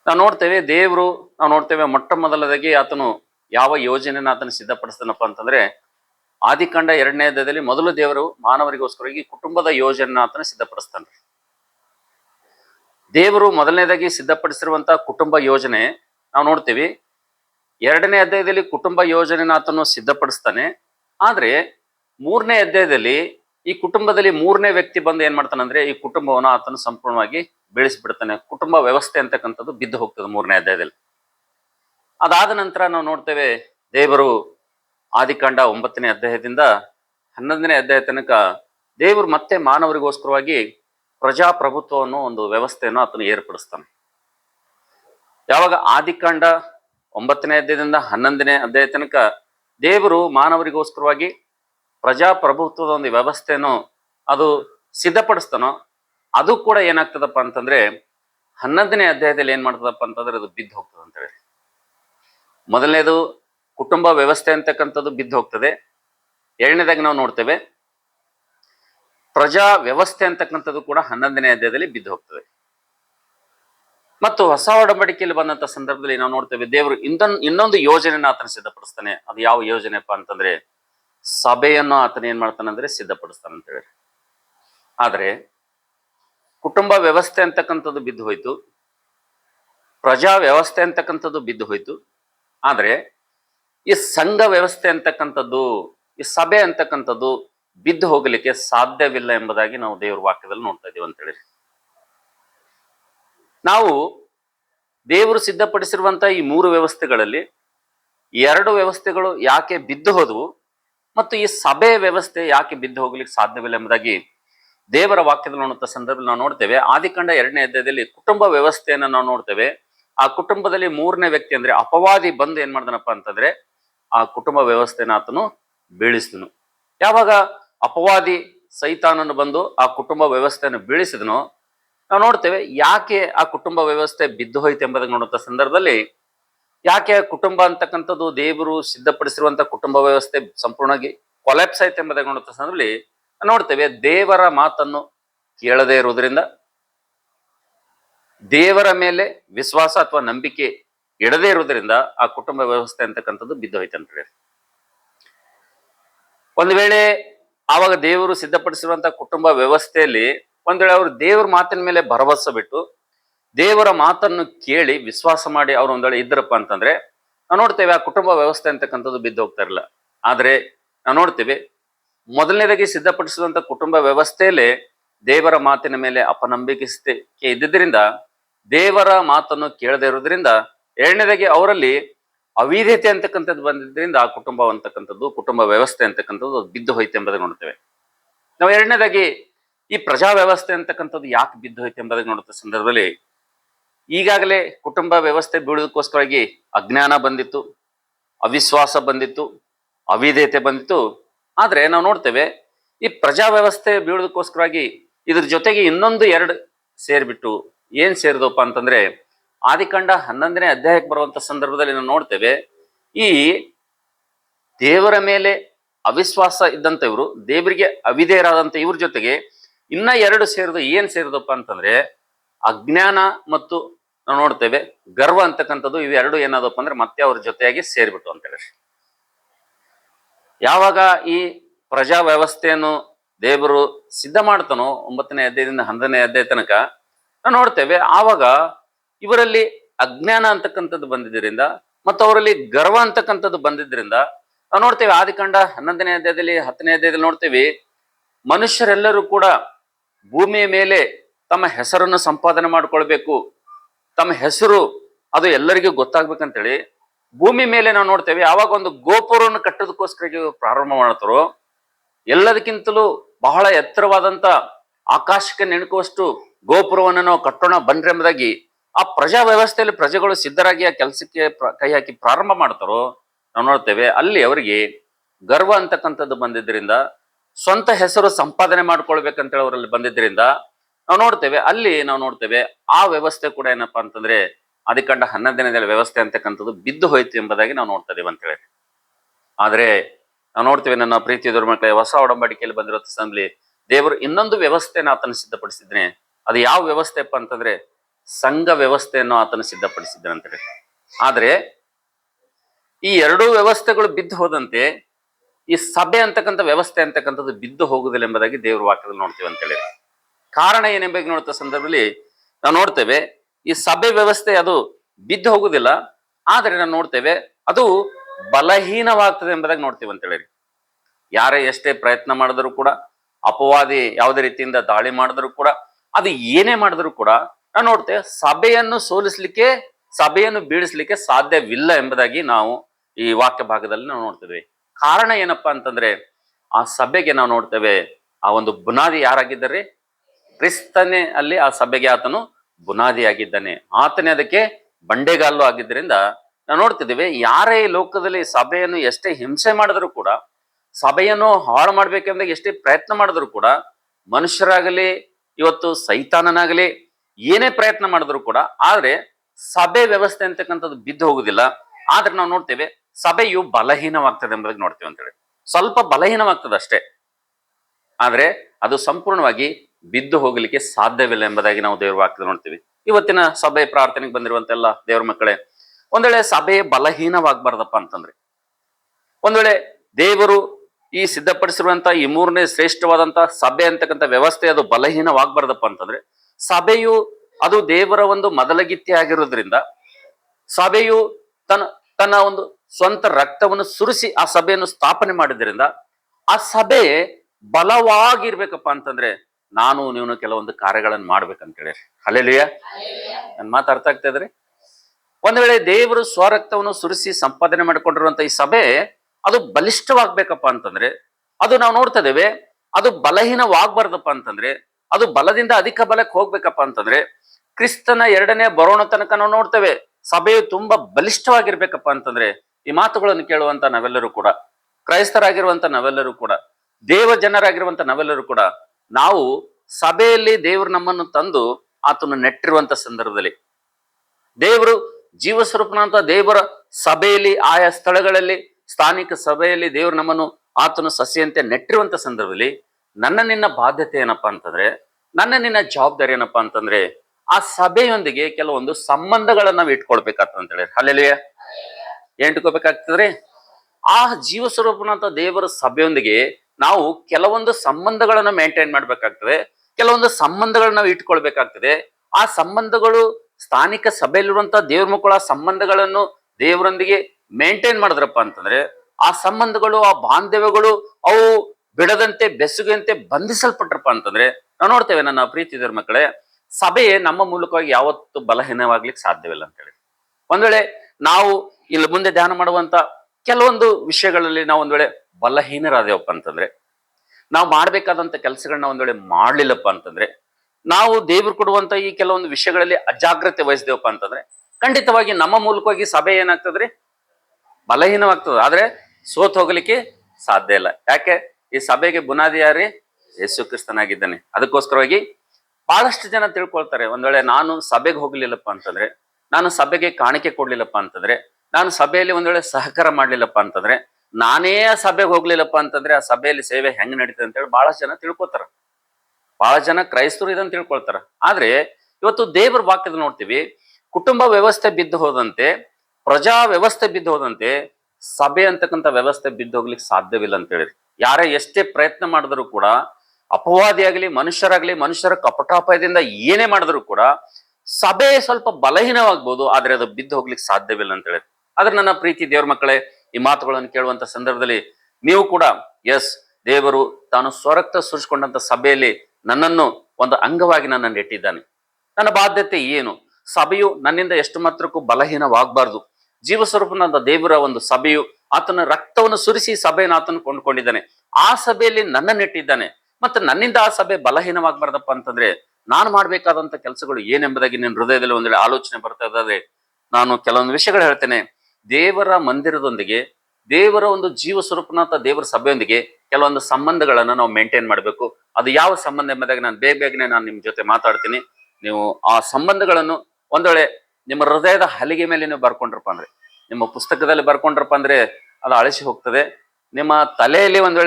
ನಾವು ನೋಡ್ತೇವೆ ದೇವರು, ನಾವು ನೋಡ್ತೇವೆ ಮೊಟ್ಟ ಮೊದಲದಾಗಿ ಆತನು ಯಾವ ಯೋಜನೆಯನ್ನು ಆತನ ಸಿದ್ಧಪಡಿಸ್ತಾನಪ್ಪ ಅಂತಂದ್ರೆ ಆದಿಕಾಂಡ ಎರಡನೇ ಅಧ್ಯಾಯದಲ್ಲಿ ಮೊದಲು ದೇವರು ಮಾನವರಿಗೋಸ್ಕರವಾಗಿ ಕುಟುಂಬದ ಯೋಜನೆನ ಆತನ ಸಿದ್ಧಪಡಿಸ್ತಾನೆ. ದೇವರು ಮೊದಲನೇದಾಗಿ ಸಿದ್ಧಪಡಿಸಿರುವಂತ ಕುಟುಂಬ ಯೋಜನೆ ನಾವು ನೋಡ್ತೀವಿ. ಎರಡನೇ ಅಧ್ಯಾಯದಲ್ಲಿ ಕುಟುಂಬ ಯೋಜನೆನ ಆತನು ಸಿದ್ಧಪಡಿಸ್ತಾನೆ. ಆದ್ರೆ ಮೂರನೇ ಅಧ್ಯಾಯದಲ್ಲಿ ಈ ಕುಟುಂಬದಲ್ಲಿ ಮೂರನೇ ವ್ಯಕ್ತಿ ಬಂದು ಏನ್ ಮಾಡ್ತಾನಂದ್ರೆ ಈ ಕುಟುಂಬವನ್ನು ಆತನು ಸಂಪೂರ್ಣವಾಗಿ ಬೆಳೆಸಿಬಿಡ್ತಾನೆ. ಕುಟುಂಬ ವ್ಯವಸ್ಥೆ ಅಂತಕ್ಕಂಥದ್ದು ಬಿದ್ದು ಹೋಗ್ತದೆ ಮೂರನೇ ಅಧ್ಯಾಯದಲ್ಲಿ. ಅದಾದ ನಂತರ ನಾವು ನೋಡ್ತೇವೆ ದೇವರು ಆದಿಕಾಂಡ ಒಂಬತ್ತನೇ ಅಧ್ಯಾಯದಿಂದ ಹನ್ನೊಂದನೇ ಅಧ್ಯಾಯ ತನಕ ದೇವರು ಮತ್ತೆ ಮಾನವರಿಗೋಸ್ಕರವಾಗಿ ಪ್ರಜಾಪ್ರಭುತ್ವವನ್ನು ಒಂದು ವ್ಯವಸ್ಥೆಯನ್ನು ಆತನು ಏರ್ಪಡಿಸ್ತಾನೆ. ಯಾವಾಗ ಆದಿಕಾಂಡ ಒಂಬತ್ತನೇ ಅಧ್ಯಾಯದಿಂದ ಹನ್ನೊಂದನೇ ಅಧ್ಯಾಯ ತನಕ ದೇವರು ಮಾನವರಿಗೋಸ್ಕರವಾಗಿ ಪ್ರಜಾಪ್ರಭುತ್ವದ ಒಂದು ವ್ಯವಸ್ಥೆನೋ ಅದು ಸಿದ್ಧಪಡಿಸ್ತಾನೋ, ಅದು ಕೂಡ ಏನಾಗ್ತದಪ್ಪ ಅಂತಂದ್ರೆ, ಹನ್ನೊಂದನೇ ಅಧ್ಯಾಯದಲ್ಲಿ ಏನ್ ಮಾಡ್ತದಪ್ಪ ಅಂತಂದ್ರೆ ಅದು ಬಿದ್ದು ಹೋಗ್ತದೆ ಅಂತ ಹೇಳಿ. ಮೊದಲನೇದು, ಕುಟುಂಬ ವ್ಯವಸ್ಥೆ ಅಂತಕ್ಕಂಥದ್ದು ಬಿದ್ದು ಹೋಗ್ತದೆ. ಎರಡನೇದಾಗಿ ನಾವು ನೋಡ್ತೇವೆ, ಪ್ರಜಾ ವ್ಯವಸ್ಥೆ ಅಂತಕ್ಕಂಥದ್ದು ಕೂಡ ಹನ್ನೊಂದನೇ ಅಧ್ಯಾಯದಲ್ಲಿ ಬಿದ್ದು ಹೋಗ್ತದೆ. ಮತ್ತು ಹೊಸ ಒಡಂಬಡಿಕೆಯಲ್ಲಿ ಬಂದಂತ ಸಂದರ್ಭದಲ್ಲಿ ನಾವು ನೋಡ್ತೇವೆ, ದೇವರು ಇನ್ನೊಂದು ಇನ್ನೊಂದು ಯೋಜನೆನ ಆತನ ಸಿದ್ಧಪಡಿಸ್ತಾನೆ. ಅದು ಯಾವ ಯೋಜನೆಪ್ಪ ಅಂತಂದ್ರೆ ಸಭೆಯನ್ನು ಆತನ ಏನ್ ಮಾಡ್ತಾನೆ ಅಂದ್ರೆ ಸಿದ್ಧಪಡಿಸ್ತಾನೆ ಅಂತ ಹೇಳಿ ಆದರೆ ಕುಟುಂಬ ವ್ಯವಸ್ಥೆ ಅಂತಕ್ಕಂಥದ್ದು ಬಿದ್ದು ಹೋಯ್ತು. ಪ್ರಜಾ ವ್ಯವಸ್ಥೆ ಅಂತಕ್ಕಂಥದ್ದು ಬಿದ್ದು ಹೋಯ್ತು. ಆದರೆ ಈ ಸಂಘ ವ್ಯವಸ್ಥೆ ಅಂತಕ್ಕಂಥದ್ದು, ಈ ಸಭೆ ಅಂತಕ್ಕಂಥದ್ದು ಬಿದ್ದು ಹೋಗಲಿಕ್ಕೆ ಸಾಧ್ಯವಿಲ್ಲ ಎಂಬುದಾಗಿ ನಾವು ದೇವರ ವಾಕ್ಯದಲ್ಲಿ ನೋಡ್ತಾ ಇದ್ದೀವಿ ಅಂತ ಹೇಳಿ ನಾವು ದೇವರು ಸಿದ್ಧಪಡಿಸಿರುವಂತ ಈ ಮೂರು ವ್ಯವಸ್ಥೆಗಳಲ್ಲಿ ಎರಡು ವ್ಯವಸ್ಥೆಗಳು ಯಾಕೆ ಬಿದ್ದು ಹೋದವು? ಮತ್ತು ಈ ಸಭೆ ವ್ಯವಸ್ಥೆ ಯಾಕೆ ಬಿದ್ದು ಹೋಗ್ಲಿಕ್ಕೆ ಸಾಧ್ಯವಿಲ್ಲ ಎಂಬುದಾಗಿ ದೇವರ ವಾಕ್ಯದಲ್ಲಿ ನೋಡುವಂತ ಸಂದರ್ಭದಲ್ಲಿ ನಾವು ನೋಡ್ತೇವೆ. ಆದಿಕಂಡ ಎರಡನೇ ಅಧ್ಯಾಯದಲ್ಲಿ ಕುಟುಂಬ ವ್ಯವಸ್ಥೆಯನ್ನ ನಾವು ನೋಡ್ತೇವೆ. ಆ ಕುಟುಂಬದಲ್ಲಿ ಮೂರನೇ ವ್ಯಕ್ತಿ ಅಂದ್ರೆ ಅಪವಾದಿ ಬಂದು ಏನ್ ಮಾಡ್ದನಪ್ಪ ಅಂತಂದ್ರೆ ಆ ಕುಟುಂಬ ವ್ಯವಸ್ಥೆನ ಆತನು ಬೀಳಿಸಿದನು. ಯಾವಾಗ ಅಪವಾದಿ ಸೈತಾನನ್ನು ಬಂದು ಆ ಕುಟುಂಬ ವ್ಯವಸ್ಥೆಯನ್ನು ಬೀಳಿಸಿದನು ನಾವು ನೋಡ್ತೇವೆ ಯಾಕೆ ಆ ಕುಟುಂಬ ವ್ಯವಸ್ಥೆ ಬಿದ್ದು ಹೋಯ್ತು ಎಂಬುದನ್ನು ನೋಡುವಂತ ಸಂದರ್ಭದಲ್ಲಿ ಯಾಕೆ ಕುಟುಂಬ ಅಂತಕ್ಕಂಥದ್ದು ದೇವರು ಸಿದ್ಧಪಡಿಸಿರುವಂತ ಕುಟುಂಬ ವ್ಯವಸ್ಥೆ ಸಂಪೂರ್ಣವಾಗಿ ಕೊಲೆಪ್ಸ್ ಆಯ್ತು ಎಂಬುದಾಗಿ ಸಂದರ್ಭದಲ್ಲಿ ನೋಡ್ತೇವೆ ದೇವರ ಮಾತನ್ನು ಕೇಳದೇ ಇರುವುದರಿಂದ ದೇವರ ಮೇಲೆ ವಿಶ್ವಾಸ ಅಥವಾ ನಂಬಿಕೆ ಇಡದೇ ಇರುವುದರಿಂದ ಆ ಕುಟುಂಬ ವ್ಯವಸ್ಥೆ ಅಂತಕ್ಕಂಥದ್ದು ಬಿದ್ದು ಹೇಳಿ ಒಂದು ವೇಳೆ ಆವಾಗ ದೇವರು ಸಿದ್ಧಪಡಿಸಿರುವಂತಹ ಕುಟುಂಬ ವ್ಯವಸ್ಥೆಯಲ್ಲಿ ಒಂದ್ ವೇಳೆ ಅವರು ದೇವರ ಮಾತಿನ ಮೇಲೆ ಭರವಸೆ ಬಿಟ್ಟು ದೇವರ ಮಾತನ್ನು ಕೇಳಿ ವಿಶ್ವಾಸ ಮಾಡಿ ಅವರು ಒಂದೊಳ್ಳೆ ಇದ್ರಪ್ಪ ಅಂತಂದ್ರೆ, ನಾವು ನೋಡ್ತೇವೆ ಆ ಕುಟುಂಬ ವ್ಯವಸ್ಥೆ ಅಂತಕ್ಕಂಥದ್ದು ಬಿದ್ದು ಹೋಗ್ತಾ ಇರಲ್ಲ ಆದ್ರೆ ನಾವು ನೋಡ್ತೇವೆ, ಮೊದಲನೇದಾಗಿ ಸಿದ್ಧಪಡಿಸಿದಂತ ಕುಟುಂಬ ವ್ಯವಸ್ಥೆಯಲ್ಲೇ ದೇವರ ಮಾತಿನ ಮೇಲೆ ಅಪನಂಬಿಕೆ ಇದ್ದಿದ್ದರಿಂದ, ದೇವರ ಮಾತನ್ನು ಕೇಳದೇ ಇರೋದ್ರಿಂದ ಎರಡನೇದಾಗಿ ಅವರಲ್ಲಿ ಅವಿಧೇಯತೆ ಅಂತಕ್ಕಂಥದ್ದು ಬಂದಿದ್ದರಿಂದ ಆ ಕುಟುಂಬ ಅಂತಕ್ಕಂಥದ್ದು, ಕುಟುಂಬ ವ್ಯವಸ್ಥೆ ಅಂತಕ್ಕಂಥದ್ದು ಬಿದ್ದು ಹೋಯ್ತು ಎಂಬುದಾಗಿ ನೋಡ್ತೇವೆ. ನಾವು ಎರಡನೇದಾಗಿ ಈ ಪ್ರಜಾ ವ್ಯವಸ್ಥೆ ಅಂತಕ್ಕಂಥದ್ದು ಯಾಕೆ ಬಿದ್ದು ಹೋಯ್ತು ಎಂಬುದಾಗಿ ನೋಡುತ್ತ ಸಂದರ್ಭದಲ್ಲಿ ಈಗಾಗಲೇ ಕುಟುಂಬ ವ್ಯವಸ್ಥೆ ಬೀಳೋದಕ್ಕೋಸ್ಕರವಾಗಿ ಅಜ್ಞಾನ ಬಂದಿತ್ತು, ಅವಿಶ್ವಾಸ ಬಂದಿತ್ತು, ಅವಿಧೇಯತೆ ಬಂದಿತ್ತು. ಆದರೆ ನಾವು ನೋಡ್ತೇವೆ, ಈ ಪ್ರಜಾ ವ್ಯವಸ್ಥೆ ಬೀಳೋದಕ್ಕೋಸ್ಕರವಾಗಿ ಇದ್ರ ಜೊತೆಗೆ ಇನ್ನೊಂದು ಎರಡು ಸೇರಿಬಿಟ್ಟು ಏನು ಸೇರಿದಪ್ಪ ಅಂತಂದ್ರೆ, ಆದಿಕಾಂಡ ಹನ್ನೊಂದನೇ ಅಧ್ಯಾಯಕ್ಕೆ ಬರುವಂತ ಸಂದರ್ಭದಲ್ಲಿ ನಾವು ನೋಡ್ತೇವೆ, ಈ ದೇವರ ಮೇಲೆ ಅವಿಶ್ವಾಸ ಇದ್ದಂತ ಇವರು ದೇವರಿಗೆ ಅವಿಧೇಯರಾದಂತ ಇವ್ರ ಜೊತೆಗೆ ಇನ್ನ ಎರಡು ಸೇರಿದು ಏನು ಸೇರಿದಪ್ಪ ಅಂತಂದ್ರೆ, ಅಜ್ಞಾನ ಮತ್ತು ನಾವು ನೋಡ್ತೇವೆ. ಗರ್ವ ಅಂತಕ್ಕಂಥದ್ದು ಇವೆರಡು ಏನಾದಪ್ಪ ಅಂದ್ರೆ ಮತ್ತೆ ಅವ್ರ ಜೊತೆಯಾಗಿ ಸೇರ್ಬಿಟ್ಟು ಅಂತ ಹೇಳಿ. ಯಾವಾಗ ಈ ಪ್ರಜಾ ವ್ಯವಸ್ಥೆಯನ್ನು ದೇವರು ಸಿದ್ಧ ಮಾಡ್ತಾನೋ ಒಂಬತ್ತನೇ ಅಧ್ಯಾಯದಿಂದ ಹನ್ನೊಂದನೇ ಅಧ್ಯಾಯ ತನಕ ನಾವು ನೋಡ್ತೇವೆ, ಆವಾಗ ಇವರಲ್ಲಿ ಅಜ್ಞಾನ ಅಂತಕ್ಕಂಥದ್ದು ಬಂದಿದ್ದರಿಂದ ಮತ್ತು ಅವರಲ್ಲಿ ಗರ್ವ ಅಂತಕ್ಕಂಥದ್ದು ಬಂದಿದ್ದರಿಂದ ನಾವು ನೋಡ್ತೇವೆ ಆದಿಕಾಂಡ ಹನ್ನೊಂದನೇ ಅಧ್ಯಾಯದಲ್ಲಿ, ಹತ್ತನೇ ಅಧ್ಯಾಯದಲ್ಲಿ ನೋಡ್ತೇವೆ, ಮನುಷ್ಯರೆಲ್ಲರೂ ಕೂಡ ಭೂಮಿಯ ಮೇಲೆ ತಮ್ಮ ಹೆಸರನ್ನು ಸಂಪಾದನೆ ಮಾಡ್ಕೊಳ್ಬೇಕು. ತಮ್ಮ ಹೆಸರು ಅದು ಎಲ್ಲರಿಗೂ ಗೊತ್ತಾಗ್ಬೇಕಂತೇಳಿ ಭೂಮಿ ಮೇಲೆ ನಾವು ನೋಡ್ತೇವೆ, ಯಾವಾಗ ಒಂದು ಗೋಪುರವನ್ನು ಕಟ್ಟೋದಕ್ಕೋಸ್ಕರ ಪ್ರಾರಂಭ ಮಾಡ್ತಾರೋ, ಎಲ್ಲದಕ್ಕಿಂತಲೂ ಬಹಳ ಎತ್ತರವಾದಂತ ಆಕಾಶಕ್ಕೆ ನೆಣಕುವಷ್ಟು ಗೋಪುರವನ್ನು ನಾವು ಕಟ್ಟೋಣ ಬನ್ರಿ ಎಂಬುದಾಗಿ ಆ ಪ್ರಜಾ ವ್ಯವಸ್ಥೆಯಲ್ಲಿ ಪ್ರಜೆಗಳು ಸಿದ್ಧರಾಗಿ ಆ ಕೆಲಸಕ್ಕೆ ಕೈ ಹಾಕಿ ಪ್ರಾರಂಭ ಮಾಡ್ತಾರೋ ನಾವು ನೋಡ್ತೇವೆ. ಅಲ್ಲಿ ಅವರಿಗೆ ಗರ್ವ ಅಂತಕ್ಕಂಥದ್ದು ಬಂದಿದ್ದರಿಂದ, ಸ್ವಂತ ಹೆಸರು ಸಂಪಾದನೆ ಮಾಡ್ಕೊಳ್ಬೇಕಂತೇಳಿ ಅವರಲ್ಲಿ ಬಂದಿದ್ದರಿಂದ ನಾವು ನೋಡ್ತೇವೆ, ಅಲ್ಲಿ ನಾವು ನೋಡ್ತೇವೆ, ಆ ವ್ಯವಸ್ಥೆ ಕೂಡ ಏನಪ್ಪಾ ಅಂತಂದ್ರೆ ಅದಿಕಂಡ ಹನ್ನೊಂದನೇ ವ್ಯವಸ್ಥೆ ಅಂತಕ್ಕಂಥದ್ದು ಬಿದ್ದು ಹೋಯ್ತು ಎಂಬುದಾಗಿ ನಾವು ನೋಡ್ತಾ ಇದೀವಿ ಅಂತ ಹೇಳಿ. ಆದ್ರೆ ನಾವು ನೋಡ್ತೇವೆ ನನ್ನ ಪ್ರೀತಿ ದುರ್ಮಕ್ಕಳ ಹೊಸ ಒಡಂಬಡಿಕೆಯಲ್ಲಿ ಬಂದಿರೋ ಸಂದ್ಲಿ ದೇವರು ಇನ್ನೊಂದು ವ್ಯವಸ್ಥೆನ ಆತನ ಸಿದ್ಧಪಡಿಸಿದ್ರೆ ಅದು ಯಾವ ವ್ಯವಸ್ಥೆಪ್ಪ ಅಂತಂದ್ರೆ ಸಂಘ ವ್ಯವಸ್ಥೆಯನ್ನು ಆತನ ಸಿದ್ಧಪಡಿಸಿದ್ದಾನೆ ಅಂತ ಹೇಳಿ. ಆದ್ರೆ ಈ ಎರಡೂ ವ್ಯವಸ್ಥೆಗಳು ಬಿದ್ದು ಹೋದಂತೆ, ಈ ಸಭೆ ಅಂತಕ್ಕಂಥ ವ್ಯವಸ್ಥೆ ಅಂತಕ್ಕಂಥದ್ದು ಬಿದ್ದು ಹೋಗುದಿಲ್ಲ ಎಂಬುದಾಗಿ ದೇವ್ರ ವಾಕ್ಯದಲ್ಲಿ ನೋಡ್ತೀವಿ ಅಂತ ಹೇಳಿ. ಕಾರಣ ಏನೆಂಬಾಗಿ ನೋಡ್ತಾ ಸಂದರ್ಭದಲ್ಲಿ ನಾವು ನೋಡ್ತೇವೆ, ಈ ಸಭೆ ವ್ಯವಸ್ಥೆ ಅದು ಬಿದ್ದು ಹೋಗುದಿಲ್ಲ ಆದ್ರೆ ನಾವು ನೋಡ್ತೇವೆ ಅದು ಬಲಹೀನವಾಗ್ತದೆ ಎಂಬುದಾಗಿ ನೋಡ್ತೇವೆ ಅಂತ ಹೇಳಿ ಯಾರೇ ಎಷ್ಟೇ ಪ್ರಯತ್ನ ಮಾಡಿದ್ರು ಕೂಡ, ಅಪವಾದಿ ಯಾವುದೇ ರೀತಿಯಿಂದ ದಾಳಿ ಮಾಡಿದ್ರು ಕೂಡ, ಅದು ಏನೇ ಮಾಡಿದ್ರು ಕೂಡ, ನಾವು ನೋಡ್ತೇವೆ ಸಭೆಯನ್ನು ಸೋಲಿಸ್ಲಿಕ್ಕೆ, ಸಭೆಯನ್ನು ಬೀಳಿಸ್ಲಿಕ್ಕೆ ಸಾಧ್ಯವಿಲ್ಲ ಎಂಬುದಾಗಿ ನಾವು ಈ ವಾಕ್ಯ ಭಾಗದಲ್ಲಿ ನಾವು ನೋಡ್ತೇವೆ. ಕಾರಣ ಏನಪ್ಪಾ ಅಂತಂದ್ರೆ, ಆ ಸಭೆಗೆ ನಾವು ನೋಡ್ತೇವೆ, ಆ ಒಂದು ಬುನಾದಿ ಯಾರಾಗಿದ್ದಾರೆ ಕ್ರಿಸ್ತನೇ ಅಲ್ಲಿ ಆ ಸಭೆಗೆ ಆತನು ಬುನಾದಿಯಾಗಿದ್ದಾನೆ. ಆತನೇ ಅದಕ್ಕೆ ಬಂಡೆಗಾಲು ಆಗಿದ್ದರಿಂದ ನಾವು ನೋಡ್ತಿದ್ದೇವೆ, ಯಾರೇ ಲೋಕದಲ್ಲಿ ಸಭೆಯನ್ನು ಎಷ್ಟೇ ಹಿಂಸೆ ಮಾಡಿದ್ರು ಕೂಡ, ಸಭೆಯನ್ನು ಹಾಳು ಮಾಡ್ಬೇಕೆಂದ ಎಷ್ಟೇ ಪ್ರಯತ್ನ ಮಾಡಿದ್ರು ಕೂಡ, ಮನುಷ್ಯರಾಗಲಿ, ಇವತ್ತು ಸೈತಾನನಾಗಲಿ, ಏನೇ ಪ್ರಯತ್ನ ಮಾಡಿದ್ರು ಕೂಡ, ಆದ್ರೆ ಸಭೆ ವ್ಯವಸ್ಥೆ ಅಂತಕ್ಕಂಥದ್ದು ಬಿದ್ದು ಹೋಗುದಿಲ್ಲ ಆದ್ರೆ ನಾವು ನೋಡ್ತೇವೆ, ಸಭೆಯು ಬಲಹೀನವಾಗ್ತದೆ ಎಂಬುದಾಗಿ ನೋಡ್ತೇವೆ ಅಂತೇಳಿ. ಸ್ವಲ್ಪ ಬಲಹೀನವಾಗ್ತದೆ ಅಷ್ಟೇ. ಆದ್ರೆ ಅದು ಸಂಪೂರ್ಣವಾಗಿ ಬಿದ್ದು ಹೋಗಲಿಕ್ಕೆ ಸಾಧ್ಯವಿಲ್ಲ ಎಂಬುದಾಗಿ ನಾವು ದೇವರ ವಾಕ್ಯದಲ್ಲಿ ನೋಡ್ತೀವಿ. ಇವತ್ತಿನ ಸಭೆ ಪ್ರಾರ್ಥನೆಗೆ ಬಂದಿರುವಂತೆಲ್ಲ ದೇವ್ರ ಮಕ್ಕಳೇ ಒಂದ್ ವೇಳೆ ಸಭೆ ಬಲಹೀನವಾಗಬಾರ್ದಪ್ಪ ಅಂತಂದ್ರೆ ಒಂದ್ ವೇಳೆ ದೇವರು ಈ ಸಿದ್ಧಪಡಿಸಿರುವಂತಹ ಈ ಮೂರನೇ ಶ್ರೇಷ್ಠವಾದಂತ ಸಭೆ ಅಂತಕ್ಕಂಥ ವ್ಯವಸ್ಥೆ ಅದು ಬಲಹೀನವಾಗಬಾರ್ದಪ್ಪ ಅಂತಂದ್ರೆ, ಸಭೆಯು ಅದು ದೇವರ ಒಂದು ಮೊದಲಗಿತ್ತಿ ಆಗಿರೋದ್ರಿಂದ, ಸಭೆಯು ತನ್ನ ತನ್ನ ಒಂದು ಸ್ವಂತ ರಕ್ತವನ್ನು ಸುರಿಸಿ ಆ ಸಭೆಯನ್ನು ಸ್ಥಾಪನೆ ಮಾಡಿದ್ರಿಂದ, ಆ ಸಭೆ ಬಲವಾಗಿರ್ಬೇಕಪ್ಪ ಅಂತಂದ್ರೆ ನಾನು ನೀವು ಕೆಲವೊಂದು ಕಾರ್ಯಗಳನ್ನು ಮಾಡ್ಬೇಕಂತೇಳಿ ಅಲ್ಲೆಲಿಯ ನನ್ ಮಾತು ಅರ್ಥ ಆಗ್ತಾ ಇದ್ರಿ? ಒಂದ್ ವೇಳೆ ದೇವರು ಸ್ವರಕ್ತವನ್ನು ಸುರಿಸಿ ಸಂಪಾದನೆ ಮಾಡಿಕೊಂಡಿರುವಂತ ಈ ಸಭೆ ಅದು ಬಲಿಷ್ಠವಾಗ್ಬೇಕಪ್ಪ ಅಂತಂದ್ರೆ ಅದು ನಾವು ನೋಡ್ತಾ ಇದ್ದೇವೆ ಅದು ಬಲಹೀನವಾಗ್ಬಾರ್ದಪ್ಪ ಅಂತಂದ್ರೆ ಅದು ಬಲದಿಂದ ಅಧಿಕ ಬಲಕ್ಕೆ ಹೋಗ್ಬೇಕಪ್ಪ ಅಂತಂದ್ರೆ ಕ್ರಿಸ್ತನ ಎರಡನೇ ಬರೋಣ ತನಕ ನಾವು ನೋಡ್ತೇವೆ ಸಭೆಯು ತುಂಬಾ ಬಲಿಷ್ಠವಾಗಿರ್ಬೇಕಪ್ಪ ಅಂತಂದ್ರೆ ಈ ಮಾತುಗಳನ್ನು ಕೇಳುವಂತ ನಾವೆಲ್ಲರೂ ಕೂಡ ಕ್ರೈಸ್ತರಾಗಿರುವಂತ ನಾವೆಲ್ಲರೂ ಕೂಡ ದೇವ ಜನರಾಗಿರುವಂತ ನಾವೆಲ್ಲರೂ ಕೂಡ ನಾವು ಸಭೆಯಲ್ಲಿ ದೇವರು ನಮ್ಮನ್ನು ತಂದು ಆತನು ನೆಟ್ಟಿರುವಂತ ಸಂದರ್ಭದಲ್ಲಿ. ದೇವರು ಜೀವ ಸ್ವರೂಪನಂತ ದೇವರ ಸಭೆಯಲ್ಲಿ, ಆಯಾ ಸ್ಥಳಗಳಲ್ಲಿ, ಸ್ಥಾನಿಕ ಸಭೆಯಲ್ಲಿ ದೇವರು ನಮ್ಮನ್ನು ಆತನು ಸಸಿಯಂತೆ ನೆಟ್ಟಿರುವಂತ ಸಂದರ್ಭದಲ್ಲಿ ನನ್ನ ನಿನ್ನ ಬಾಧ್ಯತೆ ಏನಪ್ಪಾ ಅಂತಂದ್ರೆ, ನನ್ನ ನಿನ್ನ ಜವಾಬ್ದಾರಿ ಏನಪ್ಪಾ ಅಂತಂದ್ರೆ, ಆ ಸಭೆಯೊಂದಿಗೆ ಕೆಲವೊಂದು ಸಂಬಂಧಗಳನ್ನ ನಾವು ಇಟ್ಕೊಳ್ಬೇಕಾಗ್ತದೆ ಅಂತ ಹೇಳಿದ್ರೆ. ಅಲ್ಲೆಲ್ಲಿಯ ಏನ್ ಇಟ್ಕೋಬೇಕಾಗ್ತದ್ರಿ ಆ ಜೀವ ಸ್ವರೂಪನಂತ ದೇವರ ಸಭೆಯೊಂದಿಗೆ ನಾವು ಕೆಲವೊಂದು ಸಂಬಂಧಗಳನ್ನ ಮೇಂಟೈನ್ ಮಾಡ್ಬೇಕಾಗ್ತದೆ, ಕೆಲವೊಂದು ಸಂಬಂಧಗಳನ್ನ ನಾವು ಇಟ್ಕೊಳ್ಬೇಕಾಗ್ತದೆ. ಆ ಸಂಬಂಧಗಳು ಸ್ಥಾನಿಕ ಸಭೆಯಲ್ಲಿರುವಂತ ದೇವ್ರ ಮಕ್ಕಳ ಸಂಬಂಧಗಳನ್ನು ದೇವರೊಂದಿಗೆ ಮೇಂಟೈನ್ ಮಾಡಿದ್ರಪ್ಪ ಅಂತಂದ್ರೆ, ಆ ಸಂಬಂಧಗಳು, ಆ ಬಾಂಧವ್ಯಗಳು ಅವು ಬಿಡದಂತೆ ಬೆಸುಗಂತೆ ಬಂಧಿಸಲ್ಪಟ್ರಪ್ಪ ಅಂತಂದ್ರೆ, ನಾವು ನೋಡ್ತೇವೆ ನನ್ನ ಪ್ರೀತಿ ಮಕ್ಕಳೇ, ಸಭೆ ನಮ್ಮ ಮೂಲಕವಾಗಿ ಯಾವತ್ತು ಬಲಹೀನವಾಗ್ಲಿಕ್ಕೆ ಸಾಧ್ಯವಿಲ್ಲ ಅಂತ ಹೇಳಿ ಒಂದ್ ವೇಳೆ ನಾವು ಇಲ್ಲಿ ಮುಂದೆ ಧ್ಯಾನ ಮಾಡುವಂತ ಕೆಲವೊಂದು ವಿಷಯಗಳಲ್ಲಿ ನಾವು ಒಂದ್ ವೇಳೆ ಬಲಹೀನರಾದೇವಪ್ಪ ಅಂತಂದ್ರೆ, ನಾವು ಮಾಡ್ಬೇಕಾದಂತ ಕೆಲಸಗಳನ್ನ ಒಂದ್ ವೇಳೆ ಮಾಡ್ಲಿಲ್ಲಪ್ಪ ಅಂತಂದ್ರೆ, ನಾವು ದೇವ್ರು ಕೊಡುವಂತ ಈ ಕೆಲವೊಂದು ವಿಷಯಗಳಲ್ಲಿ ಅಜಾಗ್ರತೆ ವಹಿಸಿದೇವಪ್ಪ ಅಂತಂದ್ರೆ, ಖಂಡಿತವಾಗಿ ನಮ್ಮ ಮೂಲಕವಾಗಿ ಸಭೆ ಏನಾಗ್ತದ್ರಿ ಬಲಹೀನವಾಗ್ತದೆ. ಆದ್ರೆ ಸೋತ್ ಹೋಗ್ಲಿಕ್ಕೆ ಸಾಧ್ಯ ಇಲ್ಲ. ಯಾಕೆ? ಈ ಸಭೆಗೆ ಬುನಾದಿ ಯಾರಿ ಯೇಸು ಕ್ರಿಸ್ತನಾಗಿದ್ದಾನೆ. ಅದಕ್ಕೋಸ್ಕರವಾಗಿ ಬಹಳಷ್ಟು ಜನ ತಿಳ್ಕೊಳ್ತಾರೆ ಒಂದ್ ವೇಳೆ ನಾನು ಸಭೆಗೆ ಹೋಗ್ಲಿಲ್ಲಪ್ಪ ಅಂತಂದ್ರೆ, ನಾನು ಸಭೆಗೆ ಕಾಣಿಕೆ ಕೊಡ್ಲಿಲ್ಲಪ್ಪ ಅಂತಂದ್ರೆ, ನಾನು ಸಭೆಯಲ್ಲಿ ಒಂದ್ ವೇಳೆ ಸಹಕಾರ ಮಾಡ್ಲಿಲ್ಲಪ್ಪ ಅಂತಂದ್ರೆ ನಾನೇ ಸಭೆಗೆ ಹೋಗ್ಲಿಲ್ಲಪ್ಪ ಅಂತಂದ್ರೆ ಆ ಸಭೆಯಲ್ಲಿ ಸೇವೆ ಹೆಂಗ್ ನಡೀತದೆ ಅಂತ ಹೇಳಿ ಬಹಳಷ್ಟು ಜನ ತಿಳ್ಕೊತಾರ. ಬಹಳ ಜನ ಕ್ರೈಸ್ತರು ಇದನ್ನ ತಿಳ್ಕೊಳ್ತಾರ. ಆದ್ರೆ ಇವತ್ತು ದೇವರ ವಾಕ್ಯದ ನೋಡ್ತೀವಿ, ಕುಟುಂಬ ವ್ಯವಸ್ಥೆ ಬಿದ್ದು ಹೋದಂತೆ, ಪ್ರಜಾ ವ್ಯವಸ್ಥೆ ಬಿದ್ದು ಹೋದಂತೆ, ಸಭೆ ಅಂತಕ್ಕಂಥ ವ್ಯವಸ್ಥೆ ಬಿದ್ದು ಹೋಗ್ಲಿಕ್ಕೆ ಸಾಧ್ಯವಿಲ್ಲ ಅಂತ ಹೇಳಿದ್ರು ಯಾರೇ ಎಷ್ಟೇ ಪ್ರಯತ್ನ ಮಾಡಿದ್ರು ಕೂಡ, ಅಪವಾದಿಯಾಗಲಿ, ಮನುಷ್ಯರಾಗ್ಲಿ, ಮನುಷ್ಯರ ಕಪಟಾಪಾಯದಿಂದ ಏನೇ ಮಾಡಿದ್ರು ಕೂಡ, ಸಭೆ ಸ್ವಲ್ಪ ಬಲಹೀನವಾಗ್ಬೋದು, ಆದ್ರೆ ಅದು ಬಿದ್ದು ಹೋಗ್ಲಿಕ್ಕೆ ಸಾಧ್ಯವಿಲ್ಲ ಅಂತ ಹೇಳಿದ್ರು ಆದ್ರೆ ನನ್ನ ಪ್ರೀತಿ ದೇವ್ರ ಮಕ್ಕಳೇ ಈ ಮಾತುಗಳನ್ನು ಕೇಳುವಂತ ಸಂದರ್ಭದಲ್ಲಿ ನೀವು ಕೂಡ ಎಸ್ ದೇವರು ತಾನು ಸ್ವರಕ್ತ ಸುರಿಸ್ಕೊಂಡಂತ ಸಭೆಯಲ್ಲಿ ನನ್ನನ್ನು ಒಂದು ಅಂಗವಾಗಿ ನನ್ನನ್ನು ಇಟ್ಟಿದ್ದಾನೆ. ನನ್ನ ಬಾಧ್ಯತೆ ಏನು? ಸಭೆಯು ನನ್ನಿಂದ ಎಷ್ಟು ಮಾತ್ರಕ್ಕೂ ಬಲಹೀನವಾಗಬಾರ್ದು. ಜೀವ ಸ್ವರೂಪನಾದ ದೇವರ ಒಂದು ಸಭೆಯು ಆತನ ರಕ್ತವನ್ನು ಸುರಿಸಿ ಸಭೆಯನ್ನು ಆತನು ಕೊಂಡ್ಕೊಂಡಿದ್ದಾನೆ. ಆ ಸಭೆಯಲ್ಲಿ ನನ್ನನ್ನು ಇಟ್ಟಿದ್ದಾನೆ. ಮತ್ತೆ ನನ್ನಿಂದ ಆ ಸಭೆ ಬಲಹೀನವಾಗಬಾರ್ದಪ್ಪ ಅಂತಂದ್ರೆ ನಾನು ಮಾಡಬೇಕಾದಂತ ಕೆಲಸಗಳು ಏನೆಂಬುದಾಗಿ ನಿನ್ನ ಹೃದಯದಲ್ಲಿ ಒಂದೇ ಆಲೋಚನೆ ಬರ್ತಾ ಇದ್ದಾರೆ ನಾನು ಕೆಲವೊಂದು ವಿಷಯಗಳು ಹೇಳ್ತೇನೆ. ದೇವರ ಮಂದಿರದೊಂದಿಗೆ, ದೇವರ ಒಂದು ಜೀವ ಸ್ವರೂಪನಾಥ ದೇವರ ಸಭೆಯೊಂದಿಗೆ ಕೆಲವೊಂದು ಸಂಬಂಧಗಳನ್ನ ನಾವು ಮೇಂಟೈನ್ ಮಾಡಬೇಕು. ಅದು ಯಾವ ಸಂಬಂಧ ಎಂಬುದಾಗಿ ನಾನು ಬೇಗ ಬೇಗನೆ ನಾನು ನಿಮ್ಮ ಜೊತೆ ಮಾತಾಡ್ತೀನಿ. ನೀವು ಆ ಸಂಬಂಧಗಳನ್ನು ಒಂದೊಳ್ಳೆ ನಿಮ್ಮ ಹೃದಯದ ಹಲಿಗೆ ಮೇಲೆ ನೀವು ಬರ್ಕೊಂಡ್ರಪ್ಪ ಅಂದ್ರೆ, ನಿಮ್ಮ ಪುಸ್ತಕದಲ್ಲಿ ಬರ್ಕೊಂಡ್ರಪ್ಪ ಅಂದ್ರೆ ಅದು ಅಳಿಸಿ ಹೋಗ್ತದೆ. ನಿಮ್ಮ ತಲೆಯಲ್ಲಿ ಒಂದ್